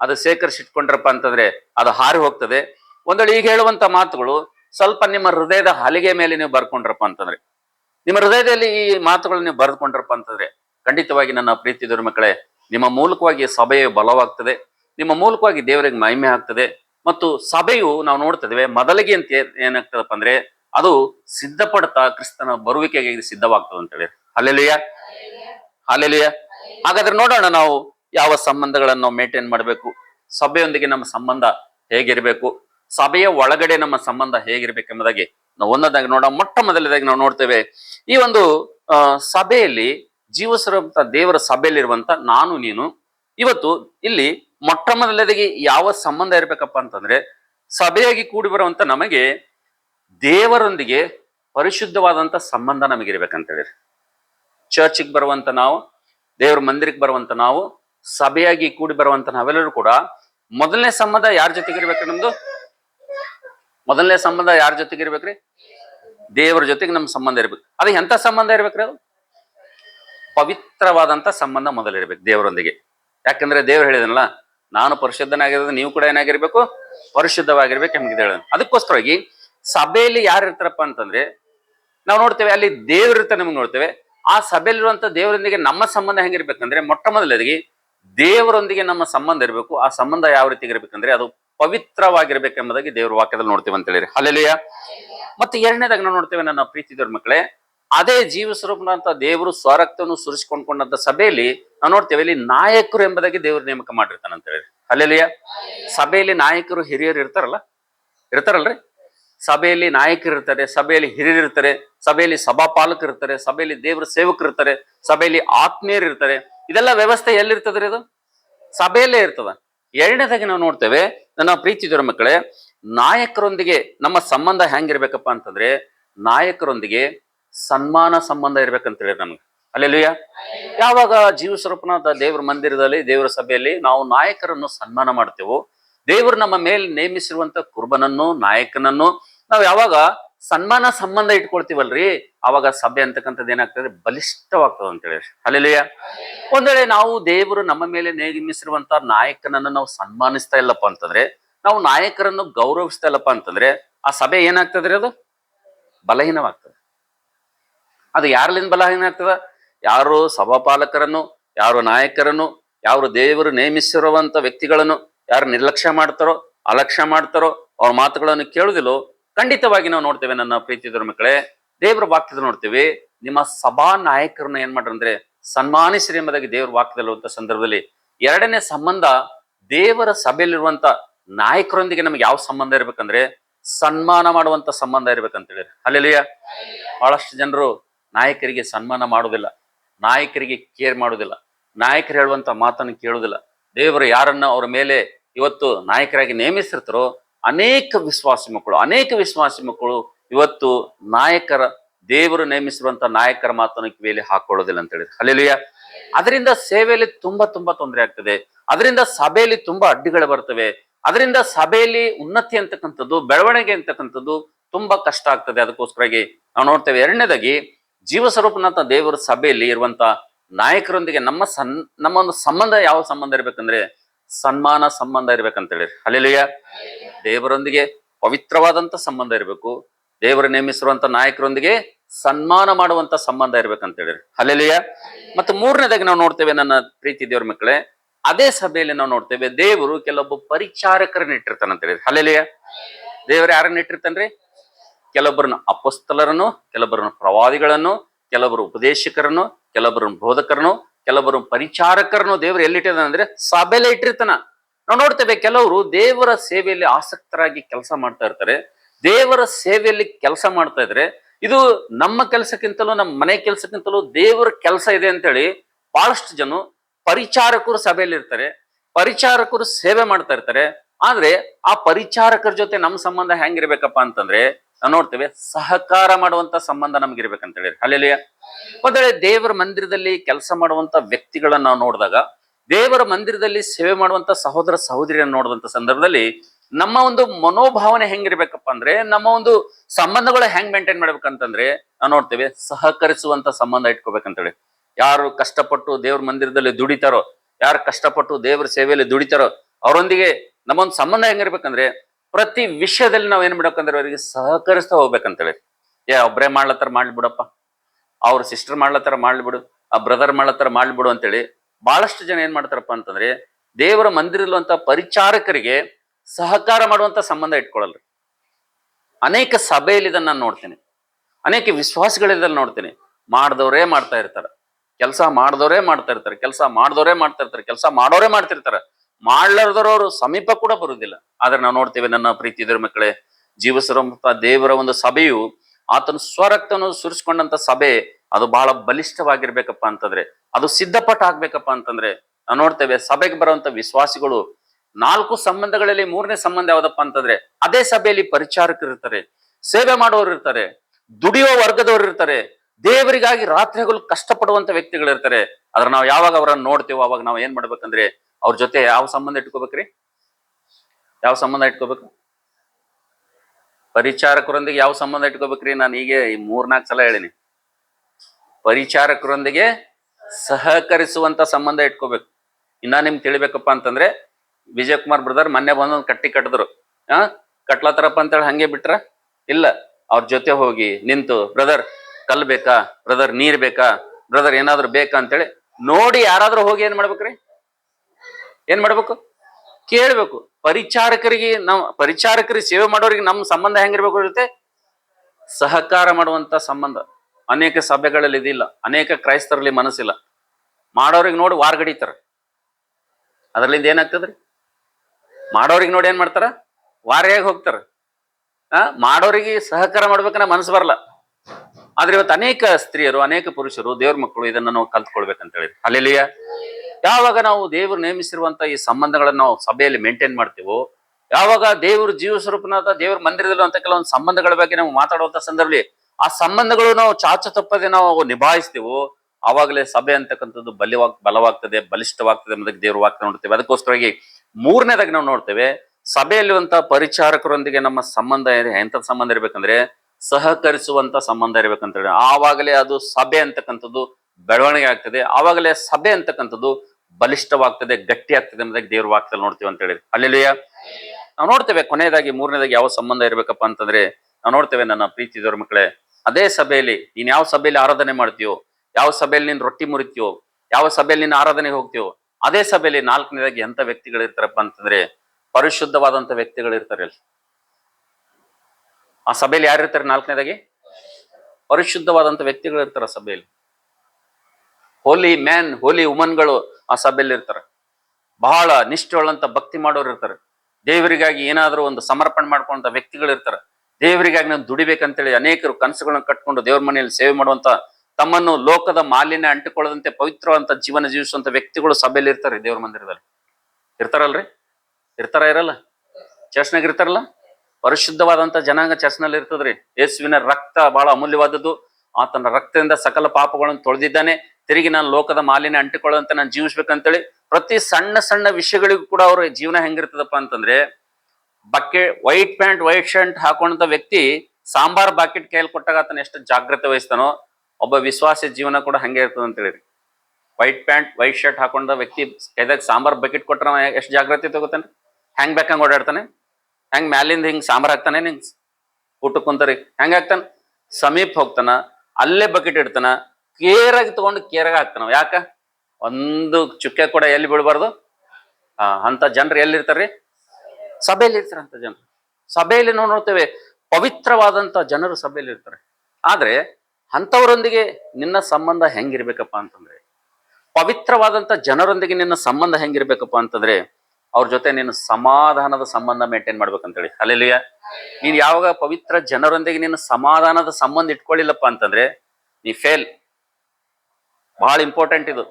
ಅದು ಸೇಕರಿಸಿಟ್ಕೊಂಡ್ರಪ್ಪ ಅಂತಂದ್ರೆ ಅದು ಹಾರಿ ಹೋಗ್ತದೆ. ಒಂದೊಳ್ಳೆ ಈಗ ಹೇಳುವಂತ ಮಾತುಗಳು ಸ್ವಲ್ಪ ನಿಮ್ಮ ಹೃದಯದ ಹಲಿಗೆ ಮೇಲೆ ನೀವು ಬರ್ಕೊಂಡ್ರಪ್ಪ ಅಂತಂದ್ರೆ ನಿಮ್ಮ ಹೃದಯದಲ್ಲಿ ಈ ಮಾತುಗಳನ್ನು ನೀವು ಬರೆದುಕೊಂಡ್ರಪ್ಪ ಅಂತಂದ್ರೆ, ಖಂಡಿತವಾಗಿ ನನ್ನ ಪ್ರೀತಿ ಮಕ್ಕಳೇ, ನಿಮ್ಮ ಮೂಲಕವಾಗಿ ಸಭೆಯು ಬಲವಾಗ್ತದೆ, ನಿಮ್ಮ ಮೂಲಕವಾಗಿ ದೇವರಿಗೆ ಮಹಿಮೆ ಆಗ್ತದೆ, ಮತ್ತು ಸಭೆಯು ನಾವು ನೋಡ್ತಿದ್ದೇವೆ ಮೊದಲಿಗೆ ಅಂತ ಏನಾಗ್ತದಪ್ಪ ಅಂದ್ರೆ, ಅದು ಸಿದ್ಧಪಡ್ತಾ ಕ್ರಿಸ್ತನ ಬರುವಿಕೆಗೆ ಸಿದ್ಧವಾಗ್ತದೆ ಅಂತ ಹೇಳಿ ಅಲ್ಲೆಲ್ಲಿಯ ಅಲ್ಲೆಲುಯ್ಯ ಹಾಗಾದ್ರೆ ನೋಡೋಣ ನಾವು ಯಾವ ಸಂಬಂಧಗಳನ್ನು ನಾವು ಮೇಂಟೈನ್ ಮಾಡಬೇಕು, ಸಭೆಯೊಂದಿಗೆ ನಮ್ಮ ಸಂಬಂಧ ಹೇಗಿರಬೇಕು, ಸಭೆಯ ಒಳಗಡೆ ನಮ್ಮ ಸಂಬಂಧ ಹೇಗಿರ್ಬೇಕೆಂಬುದಾಗಿ ನಾವು ಒಂದದಾಗಿ ನೋಡ ಮೊಟ್ಟ ಮೊದಲನೇದಾಗಿ ನಾವು ನೋಡ್ತೇವೆ, ಈ ಒಂದು ಸಭೆಯಲ್ಲಿ ಜೀವಸ್ವರೂಪ ದೇವರ ಸಭೆಯಲ್ಲಿರುವಂತ ನಾನು, ನೀನು, ಇವತ್ತು ಇಲ್ಲಿ ಮೊಟ್ಟ ಮೊದಲನೇದಾಗಿ ಯಾವ ಸಂಬಂಧ ಇರ್ಬೇಕಪ್ಪ ಅಂತಂದ್ರೆ, ಸಭೆಯಾಗಿ ಕೂಡಿ ಬರುವಂತ ನಮಗೆ ದೇವರೊಂದಿಗೆ ಪರಿಶುದ್ಧವಾದಂತ ಸಂಬಂಧ ನಮಗಿರ್ಬೇಕಂತ ಹೇಳಿ ಚರ್ಚಿಗೆ ಬರುವಂತ ನಾವು, ದೇವರ ಮಂದಿರಕ್ಕೆ ಬರುವಂತ ನಾವು, ಸಭೆಯಾಗಿ ಕೂಡಿ ಬರುವಂತ ನಾವೆಲ್ಲರೂ ಕೂಡ ಮೊದಲನೇ ಸಂಬಂಧ ಯಾರ ಜೊತೆಗೆ ಇರ್ಬೇಕು ನಮ್ದು? ಮೊದಲನೇ ಸಂಬಂಧ ಯಾರ ಜೊತೆಗೆ ಇರ್ಬೇಕ್ರಿ? ದೇವರ ಜೊತೆಗೆ ನಮ್ಮ ಸಂಬಂಧ ಇರ್ಬೇಕು. ಅದು ಎಂತ ಸಂಬಂಧ ಇರ್ಬೇಕ್ರಿ ಅದು? ಪವಿತ್ರವಾದಂತ ಸಂಬಂಧ ಮೊದಲಿರ್ಬೇಕು ದೇವರೊಂದಿಗೆ. ಯಾಕಂದ್ರೆ ದೇವ್ರು ಹೇಳಿದನಲ್ಲ, ನಾನು ಪರಿಶುದ್ಧನಾಗಿರೋದು ನೀವು ಕೂಡ ಏನಾಗಿರ್ಬೇಕು, ಪರಿಶುದ್ಧವಾಗಿರ್ಬೇಕು ಎಂಬುದು ಹೇಳ ಅದಕ್ಕೋಸ್ಕರವಾಗಿ ಸಭೆಯಲ್ಲಿ ಯಾರು ಇರ್ತಾರಪ್ಪ ಅಂತಂದ್ರೆ, ನಾವು ನೋಡ್ತೇವೆ ಅಲ್ಲಿ ದೇವ್ರ ಇರ್ತಾರೆ ನಮ್ಗೆ ನೋಡ್ತೇವೆ. ಆ ಸಭೆಯಲ್ಲಿರುವಂತ ದೇವರೊಂದಿಗೆ ನಮ್ಮ ಸಂಬಂಧ ಹೆಂಗಿರ್ಬೇಕಂದ್ರೆ ಮೊಟ್ಟ ಮೊದಲಿಗೆ ದೇವರೊಂದಿಗೆ ನಮ್ಮ ಸಂಬಂಧ ಇರಬೇಕು. ಆ ಸಂಬಂಧ ಯಾವ ರೀತಿ ಇರ್ಬೇಕಂದ್ರೆ ಅದು ಪವಿತ್ರವಾಗಿರ್ಬೇಕೆಂಬುದಾಗಿ ದೇವ್ರ ವಾಕ್ಯದಲ್ಲಿ ನೋಡ್ತೇವೆ ಅಂತ ಹೇಳಿರಿ ಅಲ್ಲೆಲಿಯ ಮತ್ತೆ ಎರಡನೇದಾಗ ನಾವು ನೋಡ್ತೇವೆ ನನ್ನ ಪ್ರೀತಿದವ್ರ ಮಕ್ಕಳೇ, ಅದೇ ಜೀವ ಸ್ವರೂಪನಂತ ದೇವರು ಸ್ವರಕ್ತವನ್ನು ಸುರಿಸಿಕೊಂಡ್ಕೊಂಡಂತ ಸಭೆಯಲ್ಲಿ ನಾವು ನೋಡ್ತೇವೆ, ಇಲ್ಲಿ ನಾಯಕರು ಎಂಬುದಾಗಿ ದೇವರು ನೇಮಕ ಮಾಡಿರ್ತಾನೆ ಅಂತ ಹೇಳಿ ಅಲ್ಲೆಲಿಯ ಸಭೆಯಲ್ಲಿ ನಾಯಕರು ಹಿರಿಯರು ಇರ್ತಾರಲ್ಲ? ಇರ್ತಾರಲ್ರಿ? ಸಭೆಯಲ್ಲಿ ನಾಯಕರು ಇರ್ತಾರೆ, ಸಭೆಯಲ್ಲಿ ಹಿರಿಯರು ಇರ್ತಾರೆ, ಸಭೆಯಲ್ಲಿ ಸಭಾಪಾಲಕರು ಇರ್ತಾರೆ, ಸಭೆಯಲ್ಲಿ ದೇವರ ಸೇವಕರು ಇರ್ತಾರೆ, ಸಭೆಯಲ್ಲಿ ಆತ್ಮೀಯರು ಇರ್ತಾರೆ. ಇದೆಲ್ಲ ವ್ಯವಸ್ಥೆ ಎಲ್ಲಿರ್ತದ್ರಿ ಇದು ಸಭೆಯಲ್ಲೇ ಇರ್ತದ. ಎರಡನೇದಾಗಿ ನಾವು ನೋಡ್ತೇವೆ ನನ್ನ ಪ್ರೀತಿದವರ ಮಕ್ಕಳೇ, ನಾಯಕರೊಂದಿಗೆ ನಮ್ಮ ಸಂಬಂಧ ಹೆಂಗಿರ್ಬೇಕಪ್ಪ ಅಂತಂದ್ರೆ, ನಾಯಕರೊಂದಿಗೆ ಸನ್ಮಾನ ಸಂಬಂಧ ಇರ್ಬೇಕಂತ ಹೇಳಿ ನಮ್ಗೆ. ಅಲ್ಲೆಲ್ಲುಯ್ಯ ಯಾವಾಗ ಜೀವ ಸ್ವರೂಪನಾದ ದೇವರ ಮಂದಿರದಲ್ಲಿ, ದೇವರ ಸಭೆಯಲ್ಲಿ ನಾವು ನಾಯಕರನ್ನು ಸನ್ಮಾನ ಮಾಡ್ತೇವೋ, ದೇವರು ನಮ್ಮ ಮೇಲೆ ನೇಮಿಸಿರುವಂತ ಕುರ್ಬನನ್ನು, ನಾಯಕನನ್ನು, ನಾವು ಯಾವಾಗ ಸನ್ಮಾನ ಸಂಬಂಧ ಇಟ್ಕೊಳ್ತೀವಲ್ರಿ? ಅವಾಗ ಸಭೆ ಅಂತಕ್ಕಂಥದ್ದು ಏನಾಗ್ತದೆ? ಬಲಿಷ್ಠವಾಗ್ತದೆ ಅಂತ ಹೇಳಿ. ಅಲ್ಲೆಲ್ಲುಯ್ಯ ಒಂದ್ ವೇಳೆ ನಾವು ದೇವರು ನಮ್ಮ ಮೇಲೆ ನೇಮಿಸಿರುವಂತ ನಾಯಕನನ್ನು ನಾವು ಸನ್ಮಾನಿಸ್ತಾ ಇಲ್ಲಪ್ಪ ಅಂತಂದ್ರೆ, ನಾವು ನಾಯಕರನ್ನು ಗೌರವಿಸ್ತಾ ಇಲ್ಲಪ್ಪ ಅಂತಂದ್ರೆ, ಆ ಸಭೆ ಏನಾಗ್ತದ್ರಿ ಅದು? ಬಲಹೀನವಾಗ್ತದೆ. ಅದು ಯಾರಲ್ಲಿಂದ ಬಲಹೀನ ಆಗ್ತದ ಯಾರು ಸಭಾಪಾಲಕರನ್ನು, ಯಾರು ನಾಯಕರನ್ನು, ಯಾರು ದೇವರು ನೇಮಿಸಿರುವಂತ ವ್ಯಕ್ತಿಗಳನ್ನು ಯಾರು ನಿರ್ಲಕ್ಷ್ಯ ಮಾಡ್ತಾರೋ, ಅಲಕ್ಷ್ಯ ಮಾಡ್ತಾರೋ, ಅವ್ರ ಮಾತುಗಳನ್ನು ಕೇಳುದಿಲ್ಲೋ ಖಂಡಿತವಾಗಿ ನಾವು ನೋಡ್ತೇವೆ ನನ್ನ ಪ್ರೀತಿ ಮಕ್ಕಳೇ, ದೇವರ ವಾಕ್ಯದ ನೋಡ್ತೇವೆ, ನಿಮ್ಮ ಸಭಾ ನಾಯಕರನ್ನ ಏನ್ ಮಾಡ್ರಿ ಅಂದ್ರೆ ಸನ್ಮಾನಿಸಿರಿ ಎಂಬುದಾಗಿ ದೇವರ ವಾಕ್ಯದಲ್ಲಿರುವಂತ ಸಂದರ್ಭದಲ್ಲಿ ಎರಡನೇ ಸಂಬಂಧ ದೇವರ ಸಭೆಯಲ್ಲಿರುವಂತ ನಾಯಕರೊಂದಿಗೆ ನಮ್ಗೆ ಯಾವ ಸಂಬಂಧ ಇರ್ಬೇಕಂದ್ರೆ ಸನ್ಮಾನ ಮಾಡುವಂತ ಸಂಬಂಧ ಇರ್ಬೇಕಂತ ಹೇಳಿ ಅಲ್ಲೆಲ್ಲಿಯ ಬಹಳಷ್ಟು ಜನರು ನಾಯಕರಿಗೆ ಸನ್ಮಾನ ಮಾಡುವುದಿಲ್ಲ, ನಾಯಕರಿಗೆ ಕೇರ್ ಮಾಡುವುದಿಲ್ಲ, ನಾಯಕರು ಹೇಳುವಂತ ಮಾತನ್ನು ಕೇಳುವುದಿಲ್ಲ. ದೇವರು ಯಾರನ್ನ ಅವರ ಮೇಲೆ ಇವತ್ತು ನಾಯಕರಾಗಿ ನೇಮಿಸಿರ್ತಾರೋ ಅನೇಕ ವಿಶ್ವಾಸಿ ಮಕ್ಕಳು, ಅನೇಕ ವಿಶ್ವಾಸಿ ಮಕ್ಕಳು ಇವತ್ತು ನಾಯಕರ, ದೇವರು ನೇಮಿಸಿರುವಂತ ನಾಯಕರ ಮಾತನ್ನು ಕಿವಿಯಲ್ಲಿ ಹಾಕೊಳ್ಳೋದಿಲ್ಲ ಅಂತ ಹೇಳಿದ್ರು. ಅಲ್ಲಿಯ ಅದರಿಂದ ಸೇವೆಯಲ್ಲಿ ತುಂಬಾ ತುಂಬಾ ತೊಂದರೆ ಆಗ್ತದೆ. ಅದರಿಂದ ಸಭೆಯಲ್ಲಿ ತುಂಬಾ ಅಡ್ಡಿಗಳು ಬರ್ತವೆ. ಅದರಿಂದ ಸಭೆಯಲ್ಲಿ ಉನ್ನತಿ ಅಂತಕ್ಕಂಥದ್ದು, ಬೆಳವಣಿಗೆ ಅಂತಕ್ಕಂಥದ್ದು ತುಂಬಾ ಕಷ್ಟ ಆಗ್ತದೆ. ಅದಕ್ಕೋಸ್ಕರಾಗಿ ನಾವು ನೋಡ್ತೇವೆ ಎರಡನೇದಾಗಿ ಜೀವ ಸ್ವರೂಪನಾಥ ದೇವರ ಸಭೆಯಲ್ಲಿ ಇರುವಂತ ನಾಯಕರೊಂದಿಗೆ ನಮ್ಮ ಸನ್ ನಮ್ಮ ಸಂಬಂಧ ಯಾವ ಸಂಬಂಧ ಇರ್ಬೇಕಂದ್ರೆ ಸನ್ಮಾನ ಸಂಬಂಧ ಇರ್ಬೇಕಂತ ಹೇಳಿ ಅಲ್ಲೆಲಿಯ ದೇವರೊಂದಿಗೆ ಪವಿತ್ರವಾದಂತ ಸಂಬಂಧ ಇರಬೇಕು. ದೇವರು ನೇಮಿಸಿರುವಂತ ನಾಯಕರೊಂದಿಗೆ ಸನ್ಮಾನ ಮಾಡುವಂತ ಸಂಬಂಧ ಇರಬೇಕಂತ ಹೇಳಿರಿ ಅಲ್ಲೆಲಿಯ ಮತ್ತು ಮೂರನೇದಾಗಿ ನಾವು ನೋಡ್ತೇವೆ ನನ್ನ ಪ್ರೀತಿ ದೇವ್ರ ಮಕ್ಕಳೇ, ಅದೇ ಸಭೆಯಲ್ಲಿ ನಾವು ನೋಡ್ತೇವೆ, ದೇವರು ಕೆಲವೊಬ್ಬ ಪರಿಚಾರಕರನ್ನ ಇಟ್ಟಿರ್ತಾನೆ ಅಂತ ಹೇಳಿದ್ರು. ಅಲ್ಲೆಲಿಯ ದೇವರು ಯಾರನ್ನ ಇಟ್ಟಿರ್ತಾನ್ರಿ ಕೆಲವೊಬ್ಬರನ್ನ ಅಪಸ್ತಲರನ್ನು, ಕೆಲವೊಬ್ಬರನ್ನ ಪ್ರವಾದಿಗಳನ್ನು ಕೆಲವರು ಉಪದೇಶಕರನ್ನು, ಕೆಲವೊಬ್ಬರನ್ನ ಬೋಧಕರನ್ನು ಕೆಲವೊಬ್ಬರು ಪರಿಚಾರಕರನ್ನು ದೇವರು ಎಲ್ಲಿಟ್ಟಿದ್ದಾನೆ ಅಂದ್ರೆ ಸಭೆಲೇ ಇಟ್ಟಿರ್ತಾನ. ನಾವು ನೋಡ್ತೇವೆ ಕೆಲವರು ದೇವರ ಸೇವೆಯಲ್ಲಿ ಆಸಕ್ತರಾಗಿ ಕೆಲಸ ಮಾಡ್ತಾ ಇರ್ತಾರೆ. ದೇವರ ಸೇವೆಯಲ್ಲಿ ಕೆಲಸ ಮಾಡ್ತಾ ಇದ್ರೆ ಇದು ನಮ್ಮ ಕೆಲಸಕ್ಕಿಂತಲೂ, ನಮ್ಮ ಮನೆ ಕೆಲಸಕ್ಕಿಂತಲೂ ದೇವರ ಕೆಲಸ ಇದೆ ಅಂತೇಳಿ ಬಹಳಷ್ಟು ಜನ ಪರಿಚಾರಕರು ಸಭೆಯಲ್ಲಿ ಇರ್ತಾರೆ. ಪರಿಚಾರಕರು ಸೇವೆ ಮಾಡ್ತಾ ಇರ್ತಾರೆ. ಆದ್ರೆ ಆ ಪರಿಚಾರಕರ ಜೊತೆ ನಮ್ಮ ಸಂಬಂಧ ಹೆಂಗಿರ್ಬೇಕಪ್ಪ ಅಂತಂದ್ರೆ ನಾವು ನೋಡ್ತೇವೆ ಸಹಕಾರ ಮಾಡುವಂತ ಸಂಬಂಧ ನಮ್ಗಿರ್ಬೇಕಂತ ಹೇಳಿ ಅಲ್ಲಿ ಒಂದ್ ವೇಳೆ ದೇವರ ಮಂದಿರದಲ್ಲಿ ಕೆಲಸ ಮಾಡುವಂತ ವ್ಯಕ್ತಿಗಳನ್ನ ನಾವು ನೋಡಿದಾಗ ದೇವರ ಮಂದಿರದಲ್ಲಿ ಸೇವೆ ಮಾಡುವಂತ ಸಹೋದರ ಸಹೋದರಿಯನ್ನು ನೋಡುವಂತ ಸಂದರ್ಭದಲ್ಲಿ ನಮ್ಮ ಒಂದು ಮನೋಭಾವನೆ ಹೆಂಗಿರ್ಬೇಕಪ್ಪ ಅಂದ್ರೆ ನಮ್ಮ ಒಂದು ಸಂಬಂಧಗಳು ಹೆಂಗ್ ಮೇಂಟೈನ್ ಮಾಡ್ಬೇಕಂತಂದ್ರೆ ನಾವು ನೋಡ್ತೇವೆ, ಸಹಕರಿಸುವಂತ ಸಂಬಂಧ ಇಟ್ಕೋಬೇಕಂತೇಳಿ. ಯಾರು ಕಷ್ಟಪಟ್ಟು ದೇವ್ರ ಮಂದಿರದಲ್ಲಿ ದುಡಿತಾರೋ, ಯಾರು ಕಷ್ಟಪಟ್ಟು ದೇವ್ರ ಸೇವೆಯಲ್ಲಿ ದುಡಿತಾರೋ, ಅವರೊಂದಿಗೆ ನಮ್ಮೊಂದು ಸಂಬಂಧ ಹೆಂಗಿರ್ಬೇಕಂದ್ರೆ ಪ್ರತಿ ವಿಷಯದಲ್ಲಿ ನಾವ್ ಏನ್ ಮಾಡ್ಬೇಕಂದ್ರೆ ಅವರಿಗೆ ಸಹಕರಿಸ್ತಾ ಹೋಗ್ಬೇಕಂತೇಳಿ. ಏ ಒಬ್ರೇ ಮಾಡ್ಲತ್ತಾರ ಮಾಡ್ಬಿಡಪ್ಪ ಅವ್ರ ಸಿಸ್ಟರ್ ಮಾಡ್ಲತ್ತಾರ ಮಾಡ್ಬಿಡು ಆ ಬ್ರದರ್ ಮಾಡ್ಲತ್ತಾರ ಮಾಡ್ಬಿಡು ಅಂತೇಳಿ ಬಹಳಷ್ಟು ಜನ ಏನ್ ಮಾಡ್ತಾರಪ್ಪ ಅಂತಂದ್ರೆ ದೇವರ ಮಂದಿರಲ್ಲುವಂತ ಪರಿಚಾರಕರಿಗೆ ಸಹಕಾರ ಮಾಡುವಂತ ಸಂಬಂಧ ಇಟ್ಕೊಳ್ಳಲ್ರಿ. ಅನೇಕ ಸಭೆಯಲ್ಲಿ ಇದನ್ನ ನಾನು ನೋಡ್ತೀನಿ. ಅನೇಕ ವಿಶ್ವಾಸಗಳಿದಲ್ಲಿ ನೋಡ್ತೇನೆ. ಮಾಡ್ದವ್ರೇ ಮಾಡ್ತಾ ಇರ್ತಾರೆ. ಕೆಲಸ ಮಾಡ್ದವ್ರೇ ಮಾಡ್ತಾ ಇರ್ತಾರೆ. ಕೆಲಸ ಮಾಡ್ದವ್ರೇ ಮಾಡ್ತಾ ಇರ್ತಾರೆ. ಕೆಲಸ ಮಾಡೋರೇ ಮಾಡ್ತಿರ್ತಾರೆ. ಮಾಡ್ಲಾರ್ದವ್ರವ್ರು ಸಮೀಪ ಕೂಡ ಬರುವುದಿಲ್ಲ ಆದ್ರೆ ನಾವು ನೋಡ್ತೇವೆ ನನ್ನ ಪ್ರೀತಿ ಇದ್ರ ಮಕ್ಕಳೇ ಜೀವಸ್ವರೂಪ ದೇವರ ಒಂದು ಸಭೆಯು ಆತನ ಸ್ವರಕ್ತನು ಸುರಿಸ್ಕೊಂಡಂತ ಸಭೆ ಅದು ಬಹಳ ಬಲಿಷ್ಠವಾಗಿರ್ಬೇಕಪ್ಪ ಅಂತಂದ್ರೆ, ಅದು ಸಿದ್ಧಪಟ್ಟ ಆಗ್ಬೇಕಪ್ಪ ಅಂತಂದ್ರೆ, ನಾವು ನೋಡ್ತೇವೆ ಸಭೆಗೆ ಬರುವಂತ ವಿಶ್ವಾಸಿಗಳು ನಾಲ್ಕು ಸಂಬಂಧಗಳಲ್ಲಿ ಮೂರನೇ ಸಂಬಂಧ ಯಾವ್ದಪ್ಪ ಅಂತಂದ್ರೆ, ಅದೇ ಸಭೆಯಲ್ಲಿ ಪರಿಚಾರಕರು ಇರ್ತಾರೆ, ಸೇವೆ ಮಾಡೋರು ಇರ್ತಾರೆ, ದುಡಿಯುವ ವರ್ಗದವರು ಇರ್ತಾರೆ, ದೇವರಿಗಾಗಿ ರಾತ್ರಿ ಹಗಲು ಕಷ್ಟಪಡುವಂತ ವ್ಯಕ್ತಿಗಳು ಇರ್ತಾರೆ. ಆದ್ರೆ ನಾವು ಯಾವಾಗ ಅವರನ್ನ ನೋಡ್ತೇವೋ ಅವಾಗ ನಾವು ಏನ್ ಮಾಡ್ಬೇಕಂದ್ರೆ, ಅವ್ರ ಜೊತೆ ಯಾವ ಸಂಬಂಧ ಇಟ್ಕೋಬೇಕ್ರಿ? ಯಾವ ಸಂಬಂಧ ಇಟ್ಕೋಬೇಕು? ಪರಿಚಾರಕರೊಂದಿಗೆ ಯಾವ ಸಂಬಂಧ ಇಟ್ಕೋಬೇಕ್ರಿ? ನಾನು ಹೀಗೆ ಈ ಮೂರ್ನಾಲ್ಕು ಸಲ ಹೇಳಿನಿ. ಪರಿಚಾರಕರೊಂದಿಗೆ ಸಹಕರಿಸುವಂತ ಸಂಬಂಧ ಇಟ್ಕೋಬೇಕು. ಇನ್ನ ನಿಮ್ಗೆ ತಿಳಿಬೇಕಪ್ಪ ಅಂತಂದ್ರೆ ವಿಜಯ್ ಕುಮಾರ್ ಬ್ರದರ್ ಮೊನ್ನೆ ಬಂದೊಂದು ಕಟ್ಟಿ ಕಟ್ಟಿದ್ರು ಆ? ಕಟ್ಲತ್ತರಪ್ಪ ಅಂತೇಳಿ ಹಂಗೆ ಬಿಟ್ರ? ಇಲ್ಲ. ಅವ್ರ ಜೊತೆ ಹೋಗಿ ನಿಂತು, ಬ್ರದರ್ ಕಲ್ ಬೇಕಾ? ಬ್ರದರ್, ನೀರ್ ಬೇಕಾ? ಬ್ರದರ್, ಏನಾದ್ರು ಬೇಕಾ? ಅಂತೇಳಿ ನೋಡಿ ಯಾರಾದ್ರೂ ಹೋಗಿ ಏನ್ ಮಾಡ್ಬೇಕ್ರಿ? ಏನ್ ಮಾಡ್ಬೇಕು? ಕೇಳ್ಬೇಕು. ಪರಿಚಾರಕರಿಗೆ ನಾವು ಪರಿಚಾರಕರಿಗೆ ಸೇವೆ ಮಾಡೋರಿಗೆ ನಮ್ಮ ಸಂಬಂಧ ಹೆಂಗಿರ್ಬೇಕು ಇರುತ್ತೆ? ಸಹಕಾರ ಮಾಡುವಂತ ಸಂಬಂಧ. ಅನೇಕ ಸಭೆಗಳಲ್ಲಿ ಇದಿಲ್ಲ. ಅನೇಕ ಕ್ರೈಸ್ತರಲ್ಲಿ ಮನಸ್ಸಿಲ್ಲ. ಮಾಡೋರಿಗೆ ನೋಡಿ ವಾರ್ಗಡಿತಾರ ಅದರಲ್ಲಿಂದ ಏನಾಗ್ತದ್ರಿ? ಮಾಡೋರಿಗೆ ನೋಡಿ ಏನ್ ಮಾಡ್ತಾರ? ವಾರ್ಯಾಗಿ ಹೋಗ್ತಾರ. ಆ, ಮಾಡೋರಿಗೆ ಸಹಕಾರ ಮಾಡ್ಬೇಕನ್ನ ಮನಸ್ಸು ಬರಲ್ಲ. ಆದ್ರೆ ಇವತ್ತು ಅನೇಕ ಸ್ತ್ರೀಯರು, ಅನೇಕ ಪುರುಷರು, ದೇವ್ರ ಮಕ್ಕಳು ಇದನ್ನ ನಾವು ಕಲ್ತ್ಕೊಳ್ಬೇಕಂತ ಹೇಳಿ ಅಲ್ಲೆಲಿಯ ಯಾವಾಗ ನಾವು ದೇವರು ನೇಮಿಸಿರುವಂತಹ ಈ ಸಂಬಂಧಗಳನ್ನು ನಾವು ಸಭೆಯಲ್ಲಿ ಮೇಂಟೈನ್ ಮಾಡ್ತೀವೋ, ಯಾವಾಗ ದೇವರು ಜೀವ ಸ್ವರೂಪನಾದ ದೇವ್ರ ಮಂದಿರದಲ್ಲಿರುವಂತ ಕೆಲವೊಂದು ಸಂಬಂಧಗಳ ಬಗ್ಗೆ ನಾವು ಮಾತಾಡುವಂತ ಸಂದರ್ಭದಲ್ಲಿ ಆ ಸಂಬಂಧಗಳು ನಾವು ಚಾಚು ತಪ್ಪದೆ ನಾವು ನಿಭಾಯಿಸ್ತೀವೋ, ಆವಾಗಲೇ ಸಭೆ ಅಂತಕ್ಕಂಥದ್ದು ಬಲಿವಾಗ್, ಬಲವಾಗ್ತದೆ, ಬಲಿಷ್ಠವಾಗ್ತದೆ ಅನ್ನೋದಕ್ಕೆ ದೇವ್ರ ವಾಕ್ಯ ನೋಡ್ತೇವೆ. ಅದಕ್ಕೋಸ್ಕರವಾಗಿ ಮೂರನೇದಾಗಿ ನಾವು ನೋಡ್ತೇವೆ, ಸಭೆಯಲ್ಲಿರುವಂತ ಪರಿಚಾರಕರೊಂದಿಗೆ ನಮ್ಮ ಸಂಬಂಧ ಎಂತ ಸಂಬಂಧ ಇರಬೇಕಂದ್ರೆ ಸಹಕರಿಸುವಂತ ಸಂಬಂಧ ಇರಬೇಕಂತ ಹೇಳಿ. ಆವಾಗಲೇ ಅದು ಸಭೆ ಅಂತಕ್ಕಂಥದ್ದು ಬೆಳವಣಿಗೆ ಆಗ್ತದೆ. ಆವಾಗಲೇ ಸಭೆ ಅಂತಕ್ಕಂಥದ್ದು ಬಲಿಷ್ಠವಾಗ್ತದೆ ಗಟ್ಟಿ ಆಗ್ತದೆ ಅನ್ನೋದಕ್ಕೆ ದೇವ್ರ ವಾಕ್ಯದಲ್ಲಿ ನೋಡ್ತೀವಿ ಅಂತ ಹೇಳಿ ಅಲ್ಲೆಲಿಯ ನಾವು ನೋಡ್ತೇವೆ, ಕೊನೆಯದಾಗಿ, ಮೂರನೇದಾಗಿ ಯಾವ ಸಂಬಂಧ ಇರಬೇಕಪ್ಪ ಅಂತಂದ್ರೆ, ನಾವು ನೋಡ್ತೇವೆ ನನ್ನ ಪ್ರೀತಿ ಮಕ್ಕಳೇ, ಅದೇ ಸಭೆಯಲ್ಲಿ, ನೀನ್ ಯಾವ ಸಭೆಯಲ್ಲಿ ಆರಾಧನೆ ಮಾಡ್ತೀಯೋ, ಯಾವ ಸಭೆಯಲ್ಲಿ ನೀನು ರೊಟ್ಟಿ ಮುರಿತೀಯೋ, ಯಾವ ಸಭೆಯಲ್ಲಿ ನೀನು ಆರಾಧನೆಗೆ ಹೋಗ್ತೀಯೋ, ಅದೇ ಸಭೆಯಲ್ಲಿ ನಾಲ್ಕನೇದಾಗಿ ಎಂತ ವ್ಯಕ್ತಿಗಳು ಇರ್ತಾರಪ್ಪ ಅಂತಂದ್ರೆ ಪರಿಶುದ್ಧವಾದಂತ ವ್ಯಕ್ತಿಗಳು ಇರ್ತಾರೆ ಅಲ್ಲಿ. ಆ ಸಭೆಯಲ್ಲಿ ಯಾರು ಇರ್ತಾರೆ ನಾಲ್ಕನೇದಾಗಿ? ಪರಿಶುದ್ಧವಾದಂತ ವ್ಯಕ್ತಿಗಳು ಇರ್ತಾರೆ ಸಭೆಯಲ್ಲಿ. ಹೋಲಿ ಮ್ಯಾನ್ ಹೋಲಿ ವುಮನ್ಗಳು ಆ ಸಭೆಯಲ್ಲಿ ಇರ್ತಾರೆ. ಬಹಳ ನಿಷ್ಠೆಯುಳ್ಳಂತ ಭಕ್ತಿ ಮಾಡೋರು ಇರ್ತಾರೆ. ದೇವರಿಗಾಗಿ ಏನಾದರೂ ಒಂದು ಸಮರ್ಪಣೆ ಮಾಡ್ಕೊಂಡ ವ್ಯಕ್ತಿಗಳು ಇರ್ತಾರೆ. ದೇವರಿಗಾಗಿ ನಾನು ದುಡಿಬೇಕಂತೇಳಿ ಅನೇಕರು ಕನಸುಗಳನ್ನ ಕಟ್ಕೊಂಡು ದೇವ್ರ ಮನೆಯಲ್ಲಿ ಸೇವೆ ಮಾಡುವಂತ ತಮ್ಮನ್ನು ಲೋಕದ ಮಾಲಿನ್ಯ ಅಂಟಿಕೊಳ್ಳದಂತೆ ಪವಿತ್ರವಂತ ಜೀವನ ಜೀವಿಸುವಂತ ವ್ಯಕ್ತಿಗಳು ಸಭೆಯಲ್ಲಿ ಇರ್ತಾರೆ ದೇವ್ರ ಮಂದಿರದಲ್ಲಿ. ಇರ್ತಾರಲ್ರಿ? ಇರ್ತಾರ, ಇರಲ್ಲ? ಚರ್ಚ್ನಾಗ ಇರ್ತಾರಲ್ಲ? ಪರಿಶುದ್ಧವಾದಂತ ಜನಾಂಗ ಚರ್ಚ್ನಲ್ಲಿ ಇರ್ತದ್ರಿ. ಯೇಸುವಿನ ರಕ್ತ ಬಹಳ ಅಮೂಲ್ಯವಾದದ್ದು. ಆತನ ರಕ್ತದಿಂದ ಸಕಲ ಪಾಪಗಳನ್ನು ತೊಳೆದಿದ್ದಾನೆ. ತಿರುಗಿ ನಾನು ಲೋಕದ ಮಾಲಿನ್ಯ ಅಂಟಿಕೊಳ್ಳುವಂತೆ ನಾನು ಜೀವಿಸ್ಬೇಕಂತೇಳಿ ಪ್ರತಿ ಸಣ್ಣ ಸಣ್ಣ ವಿಷಯಗಳಿಗೂ ಕೂಡ ಅವ್ರ ಜೀವನ ಹೆಂಗಿರ್ತದಪ್ಪ ಅಂತಂದ್ರೆ ಬಕ್ಕೆ ವೈಟ್ ಪ್ಯಾಂಟ್, ವೈಟ್ ಶರ್ಟ್ ಹಾಕೊಂಡಂತ ವ್ಯಕ್ತಿ ಸಾಂಬಾರ್ ಬಾಕೆಟ್ ಕೈಯಲ್ಲಿ ಕೊಟ್ಟಾಗ ಆತನ ಎಷ್ಟು ಜಾಗ್ರತೆ ವಹಿಸ್ತಾನೋ, ಒಬ್ಬ ವಿಶ್ವಾಸಿ ಜೀವನ ಕೂಡ ಹಂಗೆ ಇರ್ತದೆ ಅಂತ ಹೇಳಿರಿ ವೈಟ್ ಪ್ಯಾಂಟ್, ವೈಟ್ ಶರ್ಟ್ ಹಾಕೊಂಡ ವ್ಯಕ್ತಿ ಕೈದಾಗ ಸಾಂಬಾರ್ ಬಕೆಟ್ ಕೊಟ್ರ ಎಷ್ಟು ಜಾಗ್ರತೆ ತಗೋತಾನೆ ಹೆಂಗ್ ಬೇಕಂಗ್ ಓಡಾಡ್ತಾನೆ? ಹೆಂಗ್ ಮ್ಯಾಲಿಂದ ಹಿಂಗ್ ಸಾಂಬಾರ್ ಹಾಕ್ತಾನೆ ನಿಂಗ್ ಊಟಕ್ಕೆ ಕುಂತರಿ ಹೆಂಗ್ ಹಾಕ್ತಾನ? ಸಮೀಪ ಹೋಗ್ತಾನ ಅಲ್ಲೇ ಬಕೆಟ್ ಇಡ್ತಾನ. ಕೇರಾಗಿ ತಗೊಂಡು ಕೇರಾಗ ಹಾಕ್ತಾನ ಯಾಕ? ಒಂದು ಚುಕ್ಕೆ ಕೂಡ ಎಲ್ಲಿ ಬೀಳ್ಬಾರ್ದು? ಅಂತ ಜನರು ಎಲ್ಲಿರ್ತಾರ್ರಿ ಸಭೆಯಲ್ಲಿ ಇರ್ತಾರೆ ಅಂತ ಜನರು. ಸಭೆಯಲ್ಲಿ ನಾವು ನೋಡ್ತೇವೆ, ಪವಿತ್ರವಾದಂತ ಜನರು ಸಭೆಯಲ್ಲಿ ಇರ್ತಾರೆ. ಆದ್ರೆ ಅಂಥವರೊಂದಿಗೆ ನಿನ್ನ ಸಂಬಂಧ ಹೆಂಗಿರ್ಬೇಕಪ್ಪ ಅಂತಂದ್ರೆ, ಪವಿತ್ರವಾದಂತ ಜನರೊಂದಿಗೆ ನಿನ್ನ ಸಂಬಂಧ ಹೆಂಗಿರ್ಬೇಕಪ್ಪ ಅಂತಂದ್ರೆ ಅವ್ರ ಜೊತೆ ನೀನು ಸಮಾಧಾನದ ಸಂಬಂಧ ಮೇಂಟೈನ್ ಮಾಡ್ಬೇಕಂತೇಳಿ. ಅಲ್ಲೆಲಿಯ ನೀನ್ ಯಾವಾಗ ಪವಿತ್ರ ಜನರೊಂದಿಗೆ ನೀನು ಸಮಾಧಾನದ ಸಂಬಂಧ ಇಟ್ಕೊಳ್ಳಿಲ್ಲಪ್ಪ ಅಂತಂದ್ರೆ, ನೀ ಫೇಲ್ ಬಹಳ ಇಂಪಾರ್ಟೆಂಟ್ ಇದು.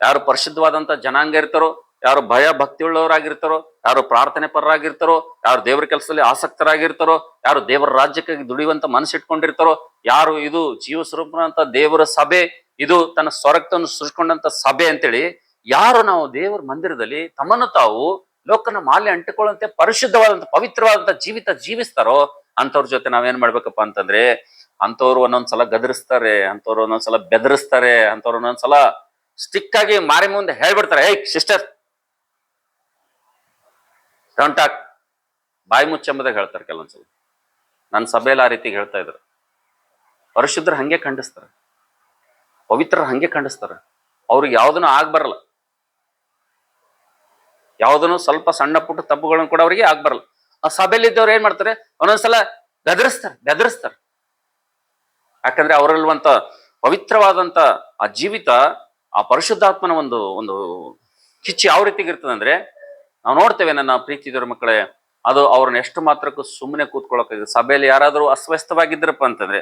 ಯಾರು ಪರಿಶುದ್ಧವಾದಂತ ಜನಾಂಗ ಇರ್ತಾರೋ, ಯಾರು ಭಯ ಭಕ್ತಿ ಉಳ್ಳವರಾಗಿರ್ತಾರೋ, ಯಾರು ಪ್ರಾರ್ಥನೆ ಪರರಾಗಿರ್ತಾರೋ, ಯಾರು ದೇವರ ಕೆಲಸದಲ್ಲಿ ಆಸಕ್ತರಾಗಿರ್ತಾರೋ, ಯಾರು ದೇವರ ರಾಜ್ಯಕ್ಕಾಗಿ ದುಡಿಯುವಂತ ಮನಸ್ಸು ಇಟ್ಕೊಂಡಿರ್ತಾರೋ ಯಾರು ಇದು ಜೀವ ಸ್ವರೂಪನಂತ ದೇವರ ಸಭೆ, ಇದು ತನ್ನ ಸ್ವರಕ್ತವನ್ನು ಸೃಷ್ಟಿಕೊಂಡಂತ ಸಭೆ ಅಂತೇಳಿ ಯಾರು ನಾವು ದೇವರ ಮಂದಿರದಲ್ಲಿ ತಮ್ಮನ್ನು ತಾವು ಲೋಕನ ಮಾಲೆ ಅಂಟಿಕೊಳ್ಳುವಂತೆ ಪರಿಶುದ್ಧವಾದಂತ ಪವಿತ್ರವಾದಂತ ಜೀವಿತ ಜೀವಿಸ್ತಾರೋ ಅಂತವ್ರ ಜೊತೆ ನಾವೇನ್ ಮಾಡ್ಬೇಕಪ್ಪ ಅಂತಂದ್ರೆ ಅಂತವ್ರು ಒಂದೊಂದ್ಸಲ ಗದರಿಸ್ತಾರೆ ಅಂತವ್ರು ಒಂದೊಂದ್ಸಲ ಬೆದರಿಸ್ತಾರೆ ಅಂತವ್ರು ಒಂದೊಂದ್ಸಲ ಸ್ಟಿಕ್ ಆಗಿ ಮಾರಿ ಮುಂದೆ ಹೇಳ್ಬಿಡ್ತಾರೆ, ಏಯ್ ಸಿಸ್ಟರ್ ಟಾಕ್ ಬಾಯಿ ಮುಚ್ಚಂಬದಾಗ ಹೇಳ್ತಾರೆ ಕೆಲವೊಂದ್ಸಲ ನನ್ನ ಸಭೆಯಲ್ಲಿ ಆ ರೀತಿ ಹೇಳ್ತಾ ಇದ್ರು. ಪರಿಶುದ್ಧರು ಹಂಗೆ ಖಂಡಿಸ್ತಾರೆ. ಪವಿತ್ರರು ಹಂಗೆ ಖಂಡಿಸ್ತಾರೆ. ಅವ್ರಿಗೆ ಯಾವ್ದನ್ನು ಆಗ್ಬರಲ್ಲ. ಯಾವ್ದನ್ನು ಸ್ವಲ್ಪ ಸಣ್ಣ ಪುಟ್ಟ ತಪ್ಪುಗಳನ್ನು ಕೂಡ ಅವರಿಗೆ ಆಗ್ಬರಲ್ಲ. ಆ ಸಭೆಯಲ್ಲಿ ಇದ್ದವ್ರು ಏನ್ ಮಾಡ್ತಾರೆ? ಒಂದೊಂದ್ಸಲ ಗದರಿಸ್ತಾರೆ ಬೆದರಿಸ್ತಾರೆ. ಯಾಕಂದ್ರೆ ಅವರಲ್ಲಿರುವಂತ ಪವಿತ್ರವಾದಂತ ಆ ಜೀವಿತ, ಆ ಪರಿಶುದ್ಧಾತ್ಮನ ಒಂದು ಒಂದು ಕಿಚ್ಚು ಯಾವ ರೀತಿಗೆ ಇರ್ತದೆ ಅಂದ್ರೆ, ನಾವು ನೋಡ್ತೇವೆ ನನ್ನ ಪ್ರೀತಿದವ್ರ ಮಕ್ಕಳೇ, ಅದು ಅವ್ರನ್ನ ಎಷ್ಟು ಮಾತ್ರಕ್ಕೂ ಸುಮ್ಮನೆ ಕೂತ್ಕೊಳ್ಳೋಕೆ ಸಭೆಯಲ್ಲಿ ಯಾರಾದರೂ ಅಸ್ವಸ್ಥವಾಗಿದ್ರಪ್ಪ ಅಂತಂದ್ರೆ,